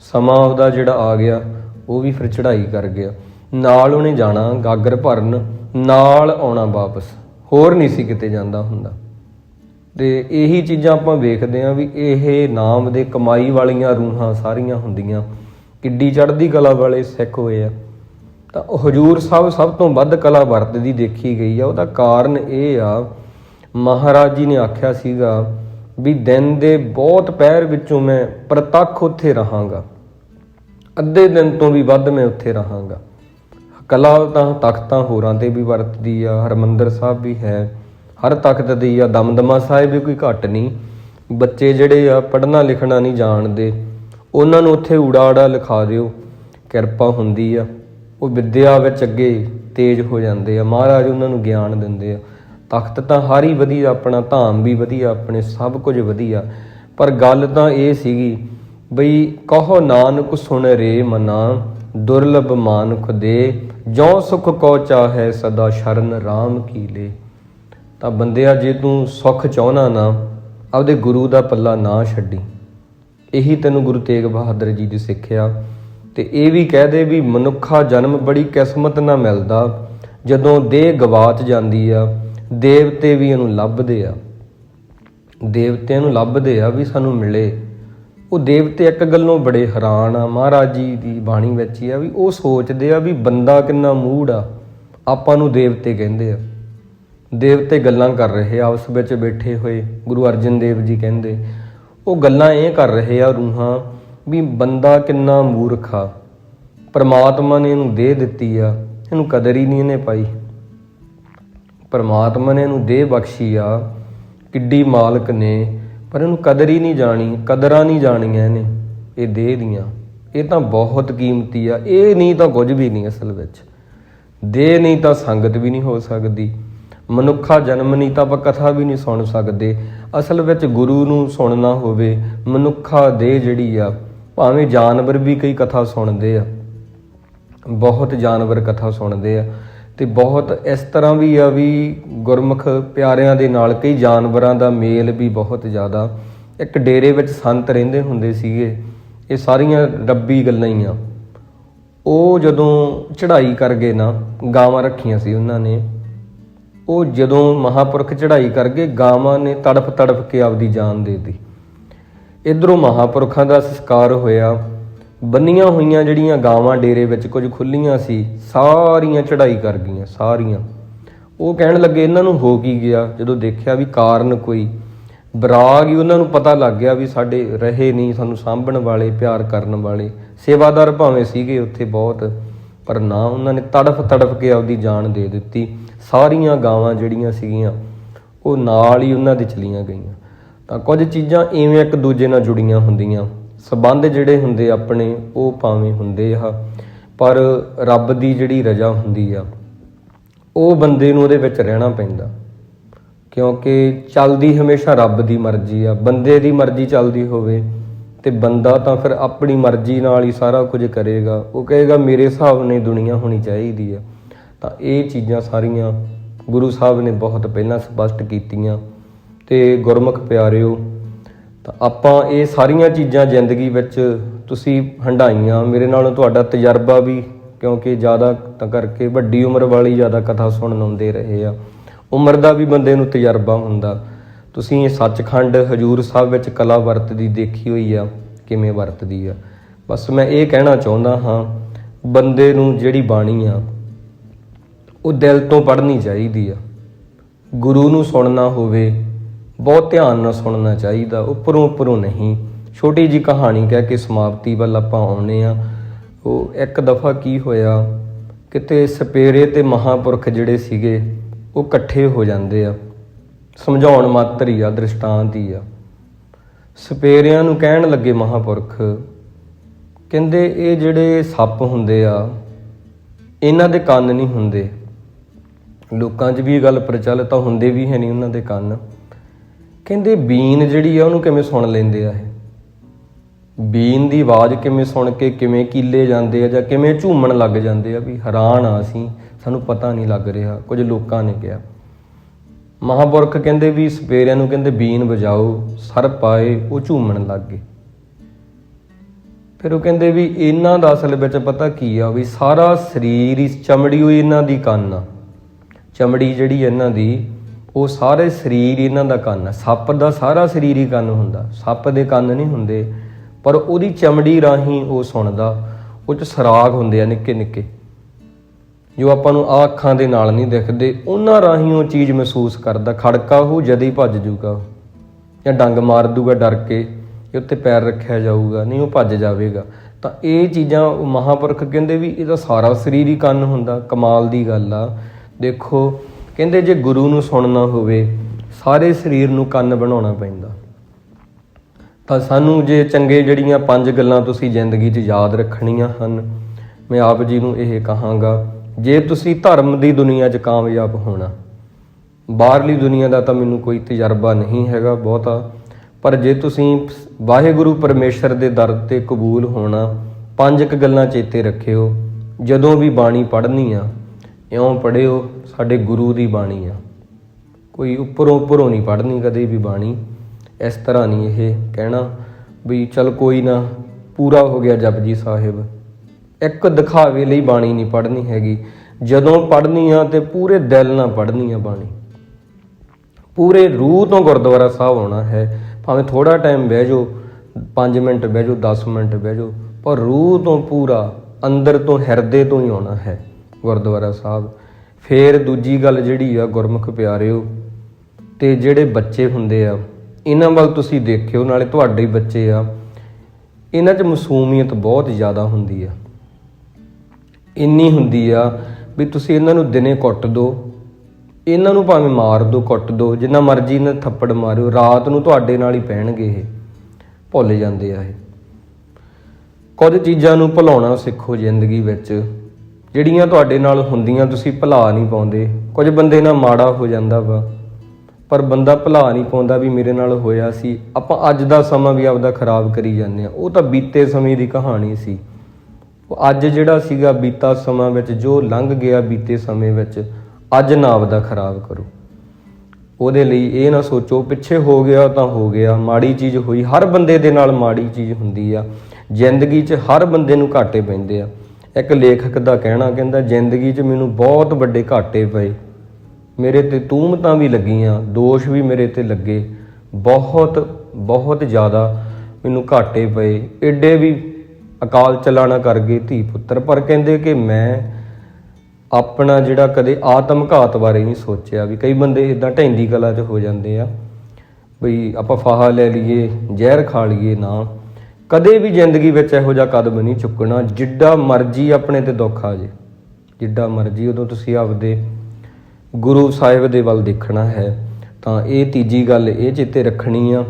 ਸਮਾਂ ਉਹਦਾ ਜਿਹੜਾ ਆ ਗਿਆ, ਉਹ ਵੀ ਫਿਰ ਚੜ੍ਹਾਈ ਕਰ ਗਿਆ। ਨਾਲ ਉਹਨੇ ਜਾਣਾ, ਗਾਗਰ ਭਰਨ, ਨਾਲ ਆਉਣਾ ਵਾਪਸ। ਹੋਰ ਨਹੀਂ ਸੀ ਕਿਤੇ ਜਾਂਦਾ ਹੁੰਦਾ। ਤੇ ਇਹੀ ਚੀਜ਼ਾਂ ਆਪਾਂ ਵੇਖਦੇ ਆਂ ਵੀ ਇਹ ਨਾਮ ਦੇ ਕਮਾਈ ਵਾਲੀਆਂ ਰੂਹਾਂ ਸਾਰੀਆਂ ਹੁੰਦੀਆਂ। ਕਿੱਡੀ ਚੜ੍ਹਦੀ ਕਲਾ ਵਾਲੇ ਸਿੱਖ ਹੋਏ ਆ। ਤਾਂ ਹਜੂਰ ਸਾਹਿਬ ਸਭ ਤੋਂ ਵੱਧ ਕਲਾ ਵਰਤਦੀ ਦੇਖੀ ਗਈ ਆ। ਉਹਦਾ ਕਾਰਨ ਇਹ ਆ, ਮਹਾਰਾਜ ਜੀ ਨੇ ਆਖਿਆ ਸੀਗਾ ਵੀ ਦਿਨ ਦੇ ਬਹੁਤ ਪਹਿਰ ਵਿੱਚੋਂ ਮੈਂ ਪ੍ਰਤੱਖ ਉੱਥੇ ਰਹਾਂਗਾ। ਅੱਧੇ ਦਿਨ ਤੋਂ ਵੀ ਵੱਧ ਮੈਂ ਉੱਥੇ ਰਹਾਂਗਾ। ਕਲਾ ਤਾਂ ਤਖਤਾਂ ਹੋਰਾਂ ਤੇ ਵੀ ਵਰਤਦੀ ਆ, ਹਰਮੰਦਰ ਸਾਹਿਬ ਵੀ ਹੈ। ਹਰ ਤਖਤ ਦੀ ਆ, ਦਮਦਮਾ ਸਾਹਿਬ ਵੀ ਕੋਈ ਘੱਟ ਨਹੀਂ। ਬੱਚੇ ਜਿਹੜੇ ਆ, ਪੜ੍ਹਨਾ ਲਿਖਣਾ ਨਹੀਂ ਜਾਣਦੇ। ਉਹਨਾਂ ਨੂੰ ਉੱਥੇ ਊੜਾ-ਆੜਾ ਲਿਖਾ ਦਿਓ, ਕਿਰਪਾ ਹੁੰਦੀ ਆ। ਉਹ ਵਿਦਿਆ ਵਿੱਚ ਅੱਗੇ ਤੇਜ਼ ਹੋ ਜਾਂਦੇ ਆ। ਮਹਾਰਾਜ ਉਹਨਾਂ ਨੂੰ ਗਿਆਨ ਦਿੰਦੇ ਆ। ਤਖਤ ਤਾਂ ਹਰ ਹੀ ਵਧੀਆ, ਆਪਣਾ ਧਾਮ ਵੀ ਵਧੀਆ, ਆਪਣੇ ਸਭ ਕੁਝ ਵਧੀਆ। ਪਰ ਗੱਲ ਤਾਂ ਇਹ ਸੀਗੀ ਬਈ, ਕਹੋ ਨਾਨਕ ਸੁਣ ਰੇ ਮਨਾ, ਦੁਰਲਭ ਮਾਨੁਖ ਦੇ। ਜੋ ਸੁਖ ਕੋ ਚਾਹੈ ਸਦਾ ਸ਼ਰਨ RAM ਕੀ ਲੇ। ਤਾਂ ਬੰਦਿਆ ਜੇ ਤੂੰ ਸੁੱਖ ਚਾਹਨਾ ਨਾ, ਆਪਦੇ ਗੁਰੂ ਦਾ ਪੱਲਾ ਨਾ ਛੱਡੀ। ਇਹੀ ਤੈਨੂੰ ਗੁਰੂ ਤੇਗ ਬਹਾਦਰ ਜੀ ਦੀ ਸਿੱਖਿਆ। ਤੇ ਇਹ ਵੀ ਕਹਦੇ ਵੀ ਮਨੁੱਖਾ ਜਨਮ ਬੜੀ ਕਿਸਮਤ ਨਾਲ ਮਿਲਦਾ। ਜਦੋਂ ਦੇਹ ਗਵਾਚ ਜਾਂਦੀ ਆ, ਦੇਵਤੇ ਵੀ ਇਹਨੂੰ ਲੱਭਦੇ ਆ। ਦੇਵਤਿਆਂ ਨੂੰ ਲੱਭਦੇ ਆ ਵੀ ਸਾਨੂੰ ਮਿਲੇ। ਉਹ ਦੇਵਤੇ ਇੱਕ ਗੱਲੋਂ ਬੜੇ ਹੈਰਾਨ ਆ। ਮਹਾਰਾਜ ਜੀ ਦੀ ਬਾਣੀ ਵਿੱਚ ਹੀ ਆ ਵੀ ਉਹ ਸੋਚਦੇ ਆ ਵੀ ਬੰਦਾ ਕਿੰਨਾ ਮੂੜ ਆ। ਆਪਾਂ ਨੂੰ ਦੇਵਤੇ ਕਹਿੰਦੇ ਆ। ਦੇਵਤੇ ਗੱਲਾਂ ਕਰ ਰਹੇ ਆ ਉਸ ਵਿੱਚ ਬੈਠੇ ਹੋਏ, ਗੁਰੂ ਅਰਜਨ ਦੇਵ ਜੀ ਕਹਿੰਦੇ। ਉਹ ਗੱਲਾਂ ਇਹ ਕਰ ਰਹੇ ਆ ਰੂਹਾਂ ਵੀ ਬੰਦਾ ਕਿੰਨਾ ਮੂਰਖ ਆ। ਪਰਮਾਤਮਾ ਨੇ ਇਹਨੂੰ ਦੇ ਦਿੱਤੀ ਆ, ਇਹਨੂੰ ਕਦਰ ਹੀ ਨਹੀਂ ਇਹਨੇ ਪਾਈ। ਪਰਮਾਤਮਾ ਨੇ ਇਹਨੂੰ ਦੇ ਬਖਸ਼ੀ ਆ। ਕਿੱਡੀ ਮਾਲਕ ਨੇ ਪਰ ਇਹਨੂੰ ਕਦਰ ਹੀ ਨਹੀਂ ਜਾਣੀ, ਕਦਰਾਂ ਨਹੀਂ ਜਾਣੀਆਂ ਇਹਨੇ, ਇਹ ਦੇਹ ਦੀਆਂ। ਇਹ ਤਾਂ ਬਹੁਤ ਕੀਮਤੀ ਆ, ਇਹ ਨਹੀਂ ਤਾਂ ਕੁਝ ਵੀ ਨਹੀਂ ਅਸਲ ਵਿੱਚ। ਦੇਹ ਨਹੀਂ ਤਾਂ ਸੰਗਤ ਵੀ ਨਹੀਂ ਹੋ ਸਕਦੀ। ਮਨੁੱਖਾ ਜਨਮ ਨਹੀਂ ਤਾਂ ਆਪਾਂ ਕਥਾ ਵੀ ਨਹੀਂ ਸੁਣ ਸਕਦੇ। ਅਸਲ ਵਿੱਚ ਗੁਰੂ ਨੂੰ ਸੁਣਨਾ ਹੋਵੇ, ਮਨੁੱਖਾ ਦੇਹ ਜਿਹੜੀ ਆ, ਭਾਵੇਂ ਜਾਨਵਰ ਵੀ ਕਈ ਕਥਾ ਸੁਣਦੇ ਆ। ਬਹੁਤ ਜਾਨਵਰ ਕਥਾ ਸੁਣਦੇ ਆ। ਤੇ ਬਹੁਤ ਇਸ ਤਰ੍ਹਾਂ ਵੀ ਆ ਵੀ ਗੁਰਮੁਖ ਪਿਆਰਿਆਂ ਦੇ ਨਾਲ ਕਈ ਜਾਨਵਰਾਂ ਦਾ ਮੇਲ ਵੀ ਬਹੁਤ ਜ਼ਿਆਦਾ। ਇੱਕ ਡੇਰੇ ਵਿੱਚ ਸੰਤ ਰਹਿੰਦੇ ਹੁੰਦੇ ਸੀਗੇ, ਇਹ ਸਾਰੀਆਂ ਰੱਬੀ ਗੱਲਾਂ ਹੀ ਆ। ਉਹ ਜਦੋਂ ਚੜ੍ਹਾਈ ਕਰ ਗਏ ਨਾ, ਗਾਵਾਂ ਰੱਖੀਆਂ ਸੀ ਉਹਨਾਂ ਨੇ। ਉਹ ਜਦੋਂ ਮਹਾਪੁਰਖ ਚੜ੍ਹਾਈ ਕਰ ਗਏ ਗਾਵਾਂ ਨੇ ਤੜਫ ਤੜਫ ਕੇ ਆਪਦੀ ਜਾਨ ਦੇ ਦਿੱਤੀ। ਇਧਰੋਂ ਮਹਾਪੁਰਖਾਂ ਦਾ ਸੰਸਕਾਰ ਹੋਇਆ। ਬੰਨੀਆਂ ਹੋਈਆਂ ਜਿਹੜੀਆਂ ਗਾਵਾਂ ਡੇਰੇ ਵਿੱਚ ਕੁਝ ਖੁੱਲੀਆਂ ਸੀ, ਸਾਰੀਆਂ ਚੜ੍ਹਾਈ ਕਰ ਗਈਆਂ, ਸਾਰੀਆਂ। ਉਹ ਕਹਿਣ ਲੱਗੇ, ਇਹਨਾਂ ਨੂੰ ਹੋ ਕੀ ਗਿਆ? ਜਦੋਂ ਦੇਖਿਆ ਵੀ ਕਾਰਨ ਕੋਈ ਬਰਾਗ ਹੀ ਉਹਨਾਂ ਨੂੰ ਪਤਾ ਲੱਗ ਗਿਆ ਵੀ ਸਾਡੇ ਰਹੇ ਨਹੀਂ, ਸਾਨੂੰ ਸਾਂਭਣ ਵਾਲੇ, ਪਿਆਰ ਕਰਨ ਵਾਲੇ। ਸੇਵਾਦਾਰ ਭਾਵੇਂ ਸੀਗੇ ਉੱਥੇ ਬਹੁਤ, ਪਰ ਨਾ ਉਹਨਾਂ ਨੇ ਤੜਫ ਤੜਫ ਕੇ ਆਪਦੀ ਜਾਨ ਦੇ ਦਿੱਤੀ। ਸਾਰੀਆਂ ਗਾਵਾਂ ਜਿਹੜੀਆਂ ਸੀਗੀਆਂ, ਉਹ ਨਾਲ ਹੀ ਉਹਨਾਂ ਦੇ ਚਲੀਆਂ ਗਈਆਂ। ਤਾਂ ਕੁਝ ਚੀਜ਼ਾਂ ਇਵੇਂ ਇੱਕ ਦੂਜੇ ਨਾਲ ਜੁੜੀਆਂ ਹੁੰਦੀਆਂ। ਸਬੰਧ ਜਿਹੜੇ ਹੁੰਦੇ ਆਪਣੇ, ਉਹ ਭਾਵੇਂ ਹੁੰਦੇ ਆ, ਪਰ ਰੱਬ ਦੀ ਜਿਹੜੀ ਰਜ਼ਾ ਹੁੰਦੀ ਆ, ਉਹ ਬੰਦੇ ਨੂੰ ਉਹਦੇ ਵਿੱਚ ਰਹਿਣਾ ਪੈਂਦਾ। ਕਿਉਂਕਿ ਚੱਲਦੀ ਹਮੇਸ਼ਾ ਰੱਬ ਦੀ ਮਰਜ਼ੀ ਆ, ਬੰਦੇ ਦੀ ਮਰਜ਼ੀ ਚੱਲਦੀ ਹੋਵੇ, ਤੇ ਬੰਦਾ ਤਾਂ ਫਿਰ ਆਪਣੀ ਮਰਜ਼ੀ ਨਾਲ ਹੀ ਸਾਰਾ ਕੁਝ ਕਰੇਗਾ। ਉਹ ਕਹੇਗਾ, ਮੇਰੇ ਹਿਸਾਬ ਨਾਲ ਦੁਨੀਆ ਹੋਣੀ ਚਾਹੀਦੀ ਆ। ਤਾਂ ਇਹ ਚੀਜ਼ਾਂ ਸਾਰੀਆਂ ਗੁਰੂ ਸਾਹਿਬ ਨੇ ਬਹੁਤ ਪਹਿਲਾਂ ਸਪਸ਼ਟ ਕੀਤੀਆਂ। ਤੇ ਗੁਰਮੁਖ ਪਿਆਰਿਓ ਤਾਂ ਆਪਾਂ ਇਹ ਸਾਰੀਆਂ ਚੀਜ਼ਾਂ ਜ਼ਿੰਦਗੀ ਵਿੱਚ ਤੁਸੀਂ ਹੰਡਾਈਆਂ ਮੇਰੇ ਨਾਲੋਂ ਤੁਹਾਡਾ ਤਜਰਬਾ ਵੀ ਕਿਉਂਕਿ ਜ਼ਿਆਦਾ ਤਾਂ ਕਰਕੇ ਵੱਡੀ ਉਮਰ ਵਾਲੀ ਜ਼ਿਆਦਾ ਕਥਾ ਸੁਣਨ ਆਉਂਦੇ ਰਹੇ ਆ। ਉਮਰ ਦਾ ਵੀ ਬੰਦੇ ਨੂੰ ਤਜਰਬਾ ਹੁੰਦਾ। ਤੁਸੀਂ ਇਹ ਸੱਚਖੰਡ ਹਜੂਰ ਸਾਹਿਬ ਵਿੱਚ ਕਲਾ ਵਰਤਦੀ ਦੇਖੀ ਹੋਈ ਆ, ਕਿਵੇਂ ਵਰਤਦੀ ਆ? ਬਸ ਮੈਂ ਇਹ ਕਹਿਣਾ ਚਾਹੁੰਦਾ ਹਾਂ, ਬੰਦੇ ਨੂੰ ਜਿਹੜੀ ਬਾਣੀ ਆ, ਉਹ ਦਿਲ ਤੋਂ ਪੜ੍ਹਨੀ ਚਾਹੀਦੀ ਆ। ਗੁਰੂ ਨੂੰ ਸੁਣਨਾ ਹੋਵੇ ਬਹੁਤ ਧਿਆਨ ਨਾਲ ਸੁਣਨਾ ਚਾਹੀਦਾ, ਉੱਪਰੋਂ ਉੱਪਰੋਂ ਨਹੀਂ। ਛੋਟੀ ਜੀ ਕਹਾਣੀ ਕਹਿ ਕੇ ਸਮਾਪਤੀ ਵੱਲ ਆਪਾਂ ਆਉਨੇ ਆ ਉਹ ਇੱਕ ਦਫਾ ਕੀ ਹੋਇਆ? ਕਿਤੇ ਸਪੇਰੇ ਤੇ ਮਹਾਪੁਰਖ ਜਿਹੜੇ ਸੀਗੇ, ਉਹ ਇਕੱਠੇ ਹੋ ਜਾਂਦੇ ਆ। ਸਮਝਾਉਣ ਮਾਤਰ ਹੀ ਆ, ਦ੍ਰਿਸ਼ਟਾਂਤ ਹੀ ਆ। ਸਪੇਰਿਆਂ ਨੂੰ ਕਹਿਣ ਲੱਗੇ ਮਹਾਪੁਰਖ, ਕਹਿੰਦੇ ਇਹ ਜਿਹੜੇ ਸੱਪ ਹੁੰਦੇ ਆ, ਇਹਨਾਂ ਦੇ ਕੰਨ ਨਹੀਂ ਹੁੰਦੇ। ਲੋਕਾਂ 'ਚ ਵੀ ਇਹ ਗੱਲ ਪ੍ਰਚਲਿਤ ਆ, ਹੁੰਦੇ ਵੀ ਹੈ ਨਹੀਂ ਉਹਨਾਂ ਦੇ ਕੰਨ। ਕਹਿੰਦੇ ਬੀਨ ਜਿਹੜੀ ਆ ਉਹਨੂੰ ਕਿਵੇਂ ਸੁਣ ਲੈਂਦੇ ਆ ਇਹ? ਬੀਨ ਦੀ ਆਵਾਜ਼ ਕਿਵੇਂ ਸੁਣ ਕੇ ਕਿਵੇਂ ਕੀਲੇ ਜਾਂਦੇ ਆ ਜਾਂ ਕਿਵੇਂ ਝੂਮਣ ਲੱਗ ਜਾਂਦੇ ਆ ਵੀ ਹੈਰਾਨ ਆ ਅਸੀਂ, ਸਾਨੂੰ ਪਤਾ ਨਹੀਂ ਲੱਗ ਰਿਹਾ, ਕੁਝ ਲੋਕਾਂ ਨੇ ਕਿਹਾ। ਮਹਾਪੁਰਖ ਕਹਿੰਦੇ ਵੀ ਸਪੇਰਿਆਂ ਨੂੰ ਕਹਿੰਦੇ ਬੀਨ ਵਜਾਓ, ਸਰ ਪਾਏ, ਉਹ ਝੂਮਣ ਲੱਗ ਗਏ। ਫਿਰ ਉਹ ਕਹਿੰਦੇ ਵੀ ਇਹਨਾਂ ਦਾ ਅਸਲ ਵਿੱਚ ਪਤਾ ਕੀ ਆ ਵੀ ਸਾਰਾ ਸਰੀਰ ਇਸ ਚਮੜੀ ਹੋਈ ਇਹਨਾਂ ਦੀ ਕੰਨ ਆ। ਚਮੜੀ ਜਿਹੜੀ ਇਹਨਾਂ ਦੀ ਉਹ ਸਾਰੇ ਸਰੀਰ ਇਹਨਾਂ ਦਾ ਕੰਨ ਹੈ ਸੱਪ ਦਾ ਸਾਰਾ ਸਰੀਰ ਹੀ ਕੰਨ ਹੁੰਦਾ। ਸੱਪ ਦੇ ਕੰਨ ਨਹੀਂ ਹੁੰਦੇ, ਪਰ ਉਹਦੀ ਚਮੜੀ ਰਾਹੀਂ ਉਹ ਸੁਣਦਾ। ਉਹ ਚ ਸਰਾਗ ਹੁੰਦੇ ਆ ਨਿੱਕੇ ਨਿੱਕੇ। ਜੋ ਆਪਾਂ ਨੂੰ ਆਹ ਅੱਖਾਂ ਦੇ ਨਾਲ ਨਹੀਂ ਦਿਖਦੇ, ਉਹਨਾਂ ਰਾਹੀਂ ਉਹ ਚੀਜ਼ ਮਹਿਸੂਸ ਕਰਦਾ। ਖੜਕਾ ਉਹ, ਜਦ ਹੀ ਭੱਜ ਜੂਗਾ ਜਾਂ ਡੰਗ ਮਾਰ ਦੂਗਾ ਡਰ ਕੇ ਕਿ ਉੱਤੇ ਪੈਰ ਰੱਖਿਆ ਜਾਊਗਾ, ਨਹੀਂ ਉਹ ਭੱਜ ਜਾਵੇਗਾ। ਤਾਂ ਇਹ ਚੀਜ਼ਾਂ ਉਹ ਮਹਾਪੁਰਖ ਕਹਿੰਦੇ ਵੀ ਇਹਦਾ ਸਾਰਾ ਸਰੀਰ ਹੀ ਕੰਨ ਹੁੰਦਾ। ਕਮਾਲ ਦੀ ਗੱਲ ਆ। ਦੇਖੋ ਕਹਿੰਦੇ ਜੇ ਗੁਰੂ ਨੂੰ ਸੁਣਨਾ ਹੋਵੇ, ਸਾਰੇ ਸਰੀਰ ਨੂੰ ਕੰਨ ਬਣਾਉਣਾ ਪੈਂਦਾ। ਤਾਂ ਸਾਨੂੰ ਜੇ ਚੰਗੇ ਜਿਹੜੀਆਂ ਪੰਜ ਗੱਲਾਂ ਤੁਸੀਂ ਜ਼ਿੰਦਗੀ 'ਚ ਯਾਦ ਰੱਖਣੀਆਂ ਹਨ, ਮੈਂ ਆਪ ਜੀ ਨੂੰ ਇਹ ਕਹਾਂਗਾ, ਜੇ ਤੁਸੀਂ ਧਰਮ ਦੀ ਦੁਨੀਆ 'ਚ ਕਾਮਯਾਬ ਹੋਣਾ, ਬਾਹਰਲੀ ਦੁਨੀਆ ਦਾ ਤਾਂ ਮੈਨੂੰ ਕੋਈ ਤਜਰਬਾ ਨਹੀਂ ਹੈਗਾ ਬਹੁਤਾ, ਪਰ ਜੇ ਤੁਸੀਂ ਵਾਹਿਗੁਰੂ ਪਰਮੇਸ਼ਰ ਦੇ ਦਰ ਤੇ ਕਬੂਲ ਹੋਣਾ, ਪੰਜ ਕੁ ਗੱਲਾਂ ਚੇਤੇ ਰੱਖਿਓ, ਜਦੋਂ ਵੀ ਬਾਣੀ ਪੜ੍ਹਨੀ ਆ ਇਉਂ ਪੜਿਓ ਸਾਡੇ ਗੁਰੂ ਦੀ ਬਾਣੀ ਆ। ਕੋਈ ਉੱਪਰੋਂ ਉੱਪਰੋਂ ਨਹੀਂ ਪੜ੍ਹਨੀ, ਕਦੇ ਵੀ ਬਾਣੀ। ਇਸ ਤਰ੍ਹਾਂ ਨਹੀਂ ਇਹ ਕਹਿਣਾ ਵੀ ਚਲ ਕੋਈ ਨਾ, ਪੂਰਾ ਹੋ ਗਿਆ ਜਪਜੀ ਸਾਹਿਬ। ਇੱਕ ਦਿਖਾਵੇ ਲਈ ਬਾਣੀ ਨਹੀਂ ਪੜ੍ਹਨੀ ਹੈਗੀ। ਜਦੋਂ ਪੜ੍ਹਨੀ ਆ ਤੇ ਪੂਰੇ ਦਿਲ ਨਾਲ ਪੜ੍ਹਨੀ ਆ ਬਾਣੀ। ਪੂਰੇ ਰੂਹ ਤੋਂ ਗੁਰਦੁਆਰਾ ਸਾਹਿਬ ਆਉਣਾ ਹੈ। ਭਾਵੇਂ ਥੋੜਾ ਟਾਈਮ ਬਹਿ ਜਾਓ 5 ਮਿੰਟ ਬਹਿ ਜਾਓ 10 ਮਿੰਟ ਬਹਿ ਜਾਓ, ਪਰ ਰੂਹ ਤੋਂ ਪੂਰਾ, ਅੰਦਰ ਤੋਂ ਹਿਰਦੇ ਤੋਂ ਹੀ ਆਉਣਾ ਹੈ। ਗੁਰਦੁਆਰਾ ਸਾਹਿਬ। ਫੇਰ ਦੂਜੀ ਗੱਲ ਜਿਹੜੀ ਆ ਗੁਰਮੁਖ ਪਿਆਰਿਓ, ਤੇ ਜਿਹੜੇ ਬੱਚੇ ਹੁੰਦੇ ਆ, ਇਹਨਾਂ ਵੱਲ ਤੁਸੀਂ ਦੇਖਿਓ, ਨਾਲੇ ਤੁਹਾਡੇ ਬੱਚੇ ਆ, ਇਹਨਾਂ 'ਚ ਮਾਸੂਮੀਅਤ ਬਹੁਤ ਜ਼ਿਆਦਾ ਹੁੰਦੀ ਆ। ਇੰਨੀ ਹੁੰਦੀ ਆ ਵੀ ਤੁਸੀਂ ਇਹਨਾਂ ਨੂੰ ਦਿਨੇ ਕੁੱਟ ਦਿਓ ਇਹਨਾਂ ਨੂੰ ਭਾਵੇਂ ਮਾਰ ਦਿਓ ਕੁੱਟ ਦਿਓ ਜਿੰਨਾ ਮਰਜ਼ੀ ਇਹਨਾਂ ਥੱਪੜ ਮਾਰਿਓ, ਰਾਤ ਨੂੰ ਤੁਹਾਡੇ ਨਾਲ ਹੀ ਪੈਣਗੇ ਇਹ, ਭੁੱਲ ਜਾਂਦੇ ਆ ਇਹ। ਕੁਝ ਚੀਜ਼ਾਂ ਨੂੰ ਭੁਲਾਉਣਾ ਸਿੱਖੋ ਜ਼ਿੰਦਗੀ ਵਿੱਚ। ਜਿਹੜੀਆਂ ਤੁਹਾਡੇ ਨਾਲ ਹੁੰਦੀਆਂ, ਤੁਸੀਂ ਭੁਲਾ ਨਹੀਂ ਪਾਉਂਦੇ। ਕੁਝ ਬੰਦੇ ਨਾਲ ਮਾੜਾ ਹੋ ਜਾਂਦਾ ਵਾ, ਪਰ ਬੰਦਾ ਭੁਲਾ ਨਹੀਂ ਪਾਉਂਦਾ ਵੀ ਮੇਰੇ ਨਾਲ ਹੋਇਆ ਸੀ। ਆਪਾਂ ਅੱਜ ਦਾ ਸਮਾਂ ਵੀ ਆਪਦਾ ਖਰਾਬ ਕਰੀ ਜਾਂਦੇ ਆ ਉਹ ਤਾਂ ਬੀਤੇ ਸਮੇਂ ਦੀ ਕਹਾਣੀ ਸੀ। ਉਹ ਅੱਜ ਜਿਹੜਾ ਸੀਗਾ ਬੀਤਾ ਸਮਾਂ ਵਿੱਚ, ਜੋ ਲੰਘ ਗਿਆ ਬੀਤੇ ਸਮੇਂ ਵਿੱਚ, ਅੱਜ ਨਾ ਆਪਦਾ ਖਰਾਬ ਕਰੋ। ਉਹਦੇ ਲਈ ਇਹ ਨਾ ਸੋਚੋ, ਪਿੱਛੇ ਹੋ ਗਿਆ ਤਾਂ ਹੋ ਗਿਆ, ਮਾੜੀ ਚੀਜ਼ ਹੋਈ। ਹਰ ਬੰਦੇ ਦੇ ਨਾਲ ਮਾੜੀ ਚੀਜ਼ ਹੁੰਦੀ ਆ। ਜ਼ਿੰਦਗੀ 'ਚ ਹਰ ਬੰਦੇ ਨੂੰ ਘਾਟੇ ਪੈਂਦੇ ਆ। ਇੱਕ ਲੇਖਕ ਦਾ ਕਹਿਣਾ ਕਹਿੰਦਾ, ਜ਼ਿੰਦਗੀ 'ਚ ਮੈਨੂੰ ਬਹੁਤ ਵੱਡੇ ਘਾਟੇ ਪਏ। ਮੇਰੇ ਤੇ ਤੂਮਤਾਂ ਵੀ ਲੱਗੀਆਂ, ਦੋਸ਼ ਵੀ ਮੇਰੇ ਤੇ ਲੱਗੇ। ਬਹੁਤ ਬਹੁਤ ਜ਼ਿਆਦਾ ਮੈਨੂੰ ਘਾਟੇ ਪਏ। ਏਡੇ ਵੀ ਅਕਾਲ ਚਲਾਣਾ ਕਰ ਗਏ ਧੀ ਪੁੱਤਰ। ਪਰ ਕਹਿੰਦੇ ਕਿ ਮੈਂ ਆਪਣਾ ਜਿਹੜਾ ਕਦੇ ਆਤਮ ਘਾਤ ਬਾਰੇ ਨਹੀਂ ਸੋਚਿਆ ਵੀ ਕਈ ਬੰਦੇ ਇਦਾਂ ਢੈਂਦੀ ਕਲਾ 'ਚ ਹੋ ਜਾਂਦੇ ਆ, ਬਈ ਆਪਾਂ ਫਾਹਾ ਲੈ ਲਈਏ, ਜ਼ਹਿਰ ਖਾ ਲਈਏ ਨਾ। ਕਦੇ ਵੀ ਜ਼ਿੰਦਗੀ ਵਿੱਚ ਇਹੋ ਜਿਹਾ ਕਦਮ ਨਹੀਂ ਚੁੱਕਣਾ ਜਿੱਡਾ ਮਰਜ਼ੀ ਆਪਣੇ ਤੇ ਦੁੱਖ ਆ ਜੇ। ਜਿੱਡਾ ਮਰਜ਼ੀ ਉਦੋਂ ਤੁਸੀਂ ਆਪਦੇ ਗੁਰੂ ਸਾਹਿਬ ਦੇ ਵੱਲ ਦੇਖਣਾ ਹੈ, ਤਾਂ ਇਹ ਤੀਜੀ ਗੱਲ ਇਹ ਚਿੱਤੇ ਰੱਖਣੀ ਆ।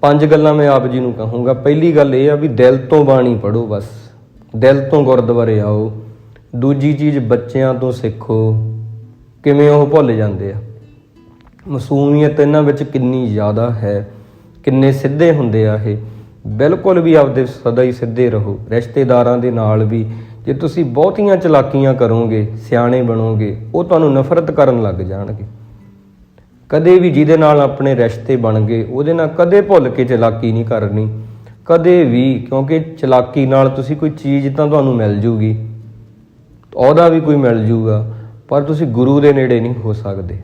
ਪੰਜ ਗੱਲਾਂ ਮੈਂ ਆਪ ਜੀ ਨੂੰ ਕਹੂੰਗਾ। ਪਹਿਲੀ ਗੱਲ ਇਹ ਆ ਵੀ ਦਿਲ ਤੋਂ ਬਾਣੀ ਪੜੋ ਬਸ। ਦਿਲ ਤੋਂ ਗੁਰਦੁਆਰੇ ਆਓ। ਦੂਜੀ ਚੀਜ਼ ਬੱਚਿਆਂ ਤੋਂ ਸਿੱਖੋ। ਕਿਵੇਂ ਉਹ ਭੁੱਲ ਜਾਂਦੇ ਆ। ਮਾਸੂਮੀਅਤ ਇਹਨਾਂ ਵਿੱਚ ਕਿੰਨੀ ਜ਼ਿਆਦਾ ਹੈ, ਕਿੰਨੇ ਸਿੱਧੇ ਹੁੰਦੇ ਆ ਇਹ। ਬਿਲਕੁਲ ਵੀ ਆਪਦੇ ਸਦਾ ਹੀ ਸਿੱਧੇ ਰਹੋ, ਰਿਸ਼ਤੇਦਾਰਾਂ ਦੇ ਨਾਲ ਵੀ। ਜੇ ਤੁਸੀਂ ਬਹੁਤੀਆਂ ਚਲਾਕੀਆਂ ਕਰੋਗੇ, ਸਿਆਣੇ ਬਣੋਗੇ, ਉਹ ਤੁਹਾਨੂੰ ਨਫ਼ਰਤ ਕਰਨ ਲੱਗ ਜਾਣਗੇ। ਕਦੇ ਵੀ ਜਿਹਦੇ ਨਾਲ ਆਪਣੇ ਰਿਸ਼ਤੇ ਬਣ ਗਏ, ਉਹਦੇ ਨਾਲ ਕਦੇ ਭੁੱਲ ਕੇ ਚਲਾਕੀ ਨਹੀਂ ਕਰਨੀ। ਕਦੇ ਵੀ, ਕਿਉਂਕਿ ਚਲਾਕੀ ਨਾਲ ਤੁਸੀਂ ਕੋਈ ਚੀਜ਼ ਤਾਂ ਤੁਹਾਨੂੰ ਮਿਲ ਜੂਗੀ। ਉਹਦਾ ਵੀ ਕੋਈ ਮਿਲ ਜੂਗਾ, ਪਰ ਤੁਸੀਂ ਗੁਰੂ ਦੇ ਨੇੜੇ ਨਹੀਂ ਹੋ ਸਕਦੇ।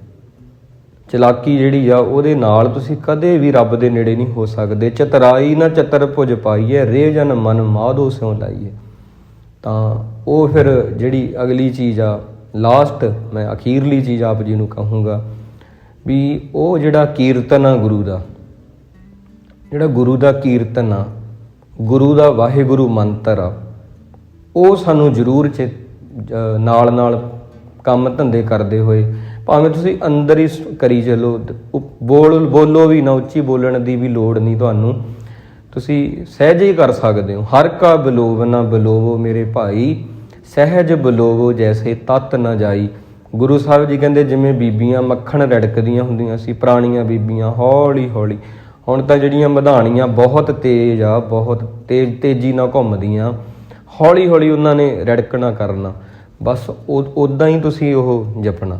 ਚਲਾਕੀ ਜਿਹੜੀ ਆ, ਉਹਦੇ ਨਾਲ ਤੁਸੀਂ ਕਦੇ ਵੀ ਰੱਬ ਦੇ ਨੇੜੇ ਨਹੀਂ ਹੋ ਸਕਦੇ। ਚਤਰਾਈ ਨਾ ਚਤਰ ਭੁਜ ਪਾਈਏ ਰੇ ਜਨ ਮਨ ਮਾਧੋ ਸਿਉ ਲਾਈਏ। ਤਾਂ ਉਹ ਫਿਰ ਜਿਹੜੀ ਅਗਲੀ ਚੀਜ਼ ਆ ਲਾਸਟ ਮੈਂ ਅਖੀਰਲੀ ਚੀਜ਼ ਆਪ ਜੀ ਨੂੰ ਕਹੂੰਗਾ ਵੀ ਉਹ ਜਿਹੜਾ ਕੀਰਤਨ ਆ ਗੁਰੂ ਦਾ, ਜਿਹੜਾ ਗੁਰੂ ਦਾ ਕੀਰਤਨ ਆ, ਗੁਰੂ ਦਾ ਵਾਹਿਗੁਰੂ ਮੰਤਰ ਆ, ਉਹ ਸਾਨੂੰ ਜ਼ਰੂਰ ਚ ਨਾਲ ਨਾਲ ਕੰਮ ਧੰਦੇ ਕਰਦੇ ਹੋਏ ਭਾਵੇਂ ਤੁਸੀਂ ਅੰਦਰ ਹੀ ਸ- ਕਰੀ ਚਲੋ ਉ- ਬੋਲ, ਬੋਲੋ ਵੀ ਨਾ, ਉੱਚੀ ਬੋਲਣ ਦੀ ਵੀ ਲੋੜ ਨਹੀਂ ਤੁਹਾਨੂੰ। ਤੁਸੀਂ ਸਹਿਜ ਹੀ ਕਰ ਸਕਦੇ ਹੋ। ਹਰ ਕਾ ਬਲੋਵ ਨਾ ਬਲੋਵੋ ਮੇਰੇ ਭਾਈ, ਸਹਿਜ ਬਲੋਵੋ ਜੈਸੇ ਤਤ ਨਾ ਜਾਈ। ਗੁਰੂ ਸਾਹਿਬ ਜੀ ਕਹਿੰਦੇ, ਜਿਵੇਂ ਬੀਬੀਆਂ ਮੱਖਣ ਰੜਕਦੀਆਂ ਹੁੰਦੀਆਂ ਸੀ, ਪੁਰਾਣੀਆਂ ਬੀਬੀਆਂ ਹੌਲੀ ਹੌਲੀ। ਹੁਣ ਤਾਂ ਜਿਹੜੀਆਂ ਮਧਾਣੀਆਂ ਬਹੁਤ ਤੇਜ਼ ਆ, ਬਹੁਤ ਤੇਜ਼, ਤੇਜ਼ੀ ਨਾਲ ਘੁੰਮਦੀਆਂ। ਹੌਲੀ ਹੌਲੀ ਉਹਨਾਂ ਨੇ ਰੜਕਣਾ ਕਰਨਾ। ਬਸ ਉਦਾਂ ਹੀ ਤੁਸੀਂ ਉਹ ਜਪਣਾ।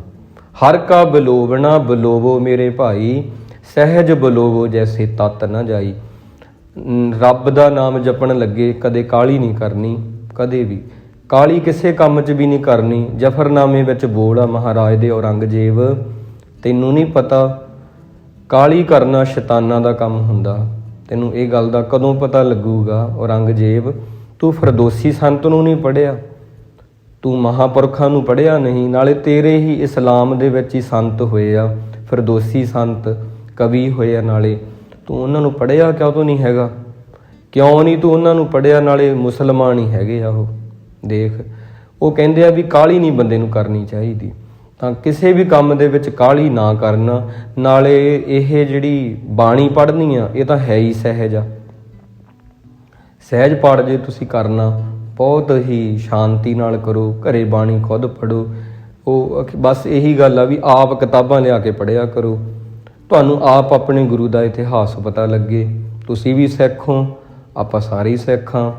ਹਰ ਕਾ ਬਲੋਵਣਾ ਬਲੋਵੋ ਮੇਰੇ ਭਾਈ, ਸਹਿਜ ਬਲੋਵੋ ਜੈਸੇ ਤਤ ਨਾ ਜਾਈ। ਰੱਬ ਦਾ ਨਾਮ ਜਪਣ ਲੱਗੇ ਕਦੇ ਕਾਲੀ ਨਹੀਂ ਕਰਨੀ, ਕਦੇ ਵੀ। ਕਾਲੀ ਕਿਸੇ ਕੰਮ 'ਚ ਵੀ ਨਹੀਂ ਕਰਨੀ, ਜਫਰਨਾਮੇ ਵਿੱਚ ਬੋਲ ਆ, ਮਹਾਰਾਜ ਦੇ ਔਰੰਗਜ਼ੇਬ, ਤੈਨੂੰ ਨਹੀਂ ਪਤਾ ਕਾਲੀ ਕਰਨਾ ਸ਼ੈਤਾਨਾਂ ਦਾ ਕੰਮ ਹੁੰਦਾ। ਤੈਨੂੰ ਇਹ ਗੱਲ ਦਾ ਕਦੋਂ ਪਤਾ ਲੱਗੂਗਾ, ਔਰੰਗਜ਼ੇਬ, ਤੂੰ ਫਰਦੋਸੀ ਸੰਤ ਨੂੰ ਨਹੀਂ ਪੜਿਆ ਤੂੰ ਮਹਾਪੁਰਖਾਂ ਨੂੰ ਪੜਿਆ ਨਹੀਂ, ਨਾਲੇ ਤੇਰੇ ਹੀ ਇਸਲਾਮ ਦੇ ਵਿੱਚ ਹੀ ਸੰਤ ਹੋਏ ਆ, ਫਿਰਦੋਸੀ ਸੰਤ, ਕਵੀ ਹੋਏ ਆ ਨਾਲੇ। ਤੂੰ ਉਹਨਾਂ ਨੂੰ ਪੜਿਆ ਕਿਉਂ ਤੂੰ ਨਹੀਂ ਹੈਗਾ? ਕਿਉਂ ਨਹੀਂ ਤੂੰ ਉਹਨਾਂ ਨੂੰ ਪੜਿਆ ਨਾਲੇ ਮੁਸਲਮਾਨ ਹੀ ਹੈਗੇ ਆ ਉਹ? ਦੇਖ, ਉਹ ਕਹਿੰਦੇ ਆ ਵੀ ਕਾਲੀ ਨਹੀਂ ਬੰਦੇ ਨੂੰ ਕਰਨੀ ਚਾਹੀਦੀ। ਤਾਂ ਕਿਸੇ ਵੀ ਕੰਮ ਦੇ ਵਿੱਚ ਕਾਲੀ ਨਾ ਕਰਨਾ, ਨਾਲੇ ਇਹ ਜਿਹੜੀ ਬਾਣੀ ਪੜ੍ਹਨੀ ਆ, ਇਹ ਤਾਂ ਹੈ ਹੀ ਸਹਿਜ ਆ। ਸਹਿਜ ਪਾਠ ਜੇ ਤੁਸੀਂ ਕਰਨਾ ਬਹੁਤ ਹੀ ਸ਼ਾਂਤੀ ਨਾਲ ਕਰੋ, ਘਰੇ ਬਾਣੀ ਖੁਦ ਪੜੋ ਉਹ ਬਸ ਇਹੀ ਗੱਲ ਆ ਵੀ ਆਪ ਕਿਤਾਬਾਂ ਲਿਆ ਕੇ ਪੜਿਆ ਕਰੋ। ਤੁਹਾਨੂੰ ਆਪ ਆਪਣੇ ਗੁਰੂ ਦਾ ਇਤਿਹਾਸ ਪਤਾ ਲੱਗੇ। ਤੁਸੀਂ ਵੀ ਸਿੱਖ ਹੋ, ਆਪਾਂ ਸਾਰੇ ਹੀ ਸਿੱਖ ਹਾਂ।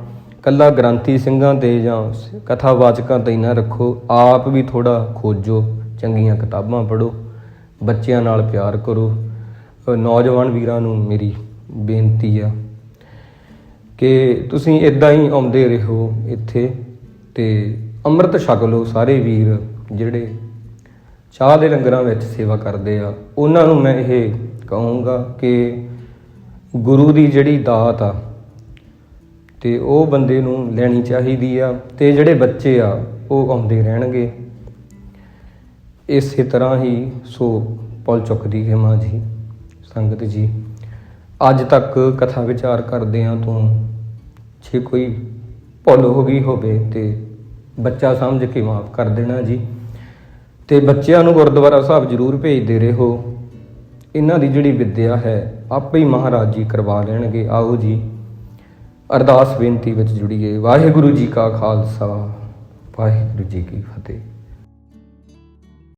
ਕੱਲਾ ਗ੍ਰੰਥੀ ਸਿੰਘਾਂ ਤੇ ਜਾਂ ਕਥਾਵਾਚਕਾਂ ਤੇ ਹੀ ਨਾ ਰੱਖੋ। ਆਪ ਵੀ ਥੋੜਾ ਖੋਜੋ, ਚੰਗੀਆਂ ਕਿਤਾਬਾਂ ਪੜੋ ਬੱਚਿਆਂ ਨਾਲ ਪਿਆਰ ਕਰੋ। ਨੌਜਵਾਨ ਵੀਰਾਂ ਨੂੰ ਮੇਰੀ ਬੇਨਤੀ ਆ। ਕਿ ਤੁਸੀਂ ਇਦਾਂ ਹੀ ਆਉਂਦੇ ਰਹੋ ਇੱਥੇ ਤੇ ਅੰਮ੍ਰਿਤ ਛਕ ਲਓ ਸਾਰੇ ਵੀਰ ਜਿਹੜੇ ਚਾਹ ਦੇ ਲੰਗਰਾਂ ਵਿੱਚ ਸੇਵਾ ਕਰਦੇ ਆ। ਉਹਨਾਂ ਨੂੰ ਮੈਂ ਇਹ ਕਹੂੰਗਾ ਕਿ ਗੁਰੂ ਦੀ ਜਿਹੜੀ ਦਾਤ ਆ ਤੇ ਉਹ ਬੰਦੇ ਨੂੰ ਲੈਣੀ ਚਾਹੀਦੀ ਆ ਤੇ ਜਿਹੜੇ ਬੱਚੇ ਆ, ਉਹ ਆਉਂਦੇ ਰਹਿਣਗੇ। ਇਸੇ ਤਰ੍ਹਾਂ ਹੀ ਸੋ ਪੌਲ ਚੁੱਕਦੀ ਹੈ ਮਾਂ ਜੀ, ਸੰਗਤ ਜੀ। ਅੱਜ ਤੱਕ ਕਥਾ ਵਿਚਾਰ ਕਰਦਿਆਂ ਤੋਂ ਜੇ ਕੋਈ ਭੁੱਲ ਹੋ ਗਈ ਹੋਵੇ ਤੇ ਬੱਚਾ ਸਮਝ ਕੇ ਮਾਫ ਕਰ ਦੇਣਾ ਜੀ। ਤੇ ਬੱਚਿਆਂ ਨੂੰ ਗੁਰਦੁਆਰਾ ਸਾਹਿਬ ਜਰੂਰ ਭੇਜਦੇ ਰਹੋ। ਇਹਨਾਂ ਦੀ ਜਿਹੜੀ ਵਿੱਦਿਆ ਹੈ, ਆਪੇ ਹੀ ਮਹਾਰਾਜ ਜੀ ਕਰਵਾ ਲੈਣਗੇ। ਆਓ ਜੀ, ਅਰਦਾਸ ਬੇਨਤੀ ਵਿੱਚ ਜੁੜੀਏ। ਵਾਹਿਗੁਰੂ ਜੀ ਕਾ ਖਾਲਸਾ, ਵਾਹਿਗੁਰੂ ਜੀ ਕੀ ਫਤਿਹ।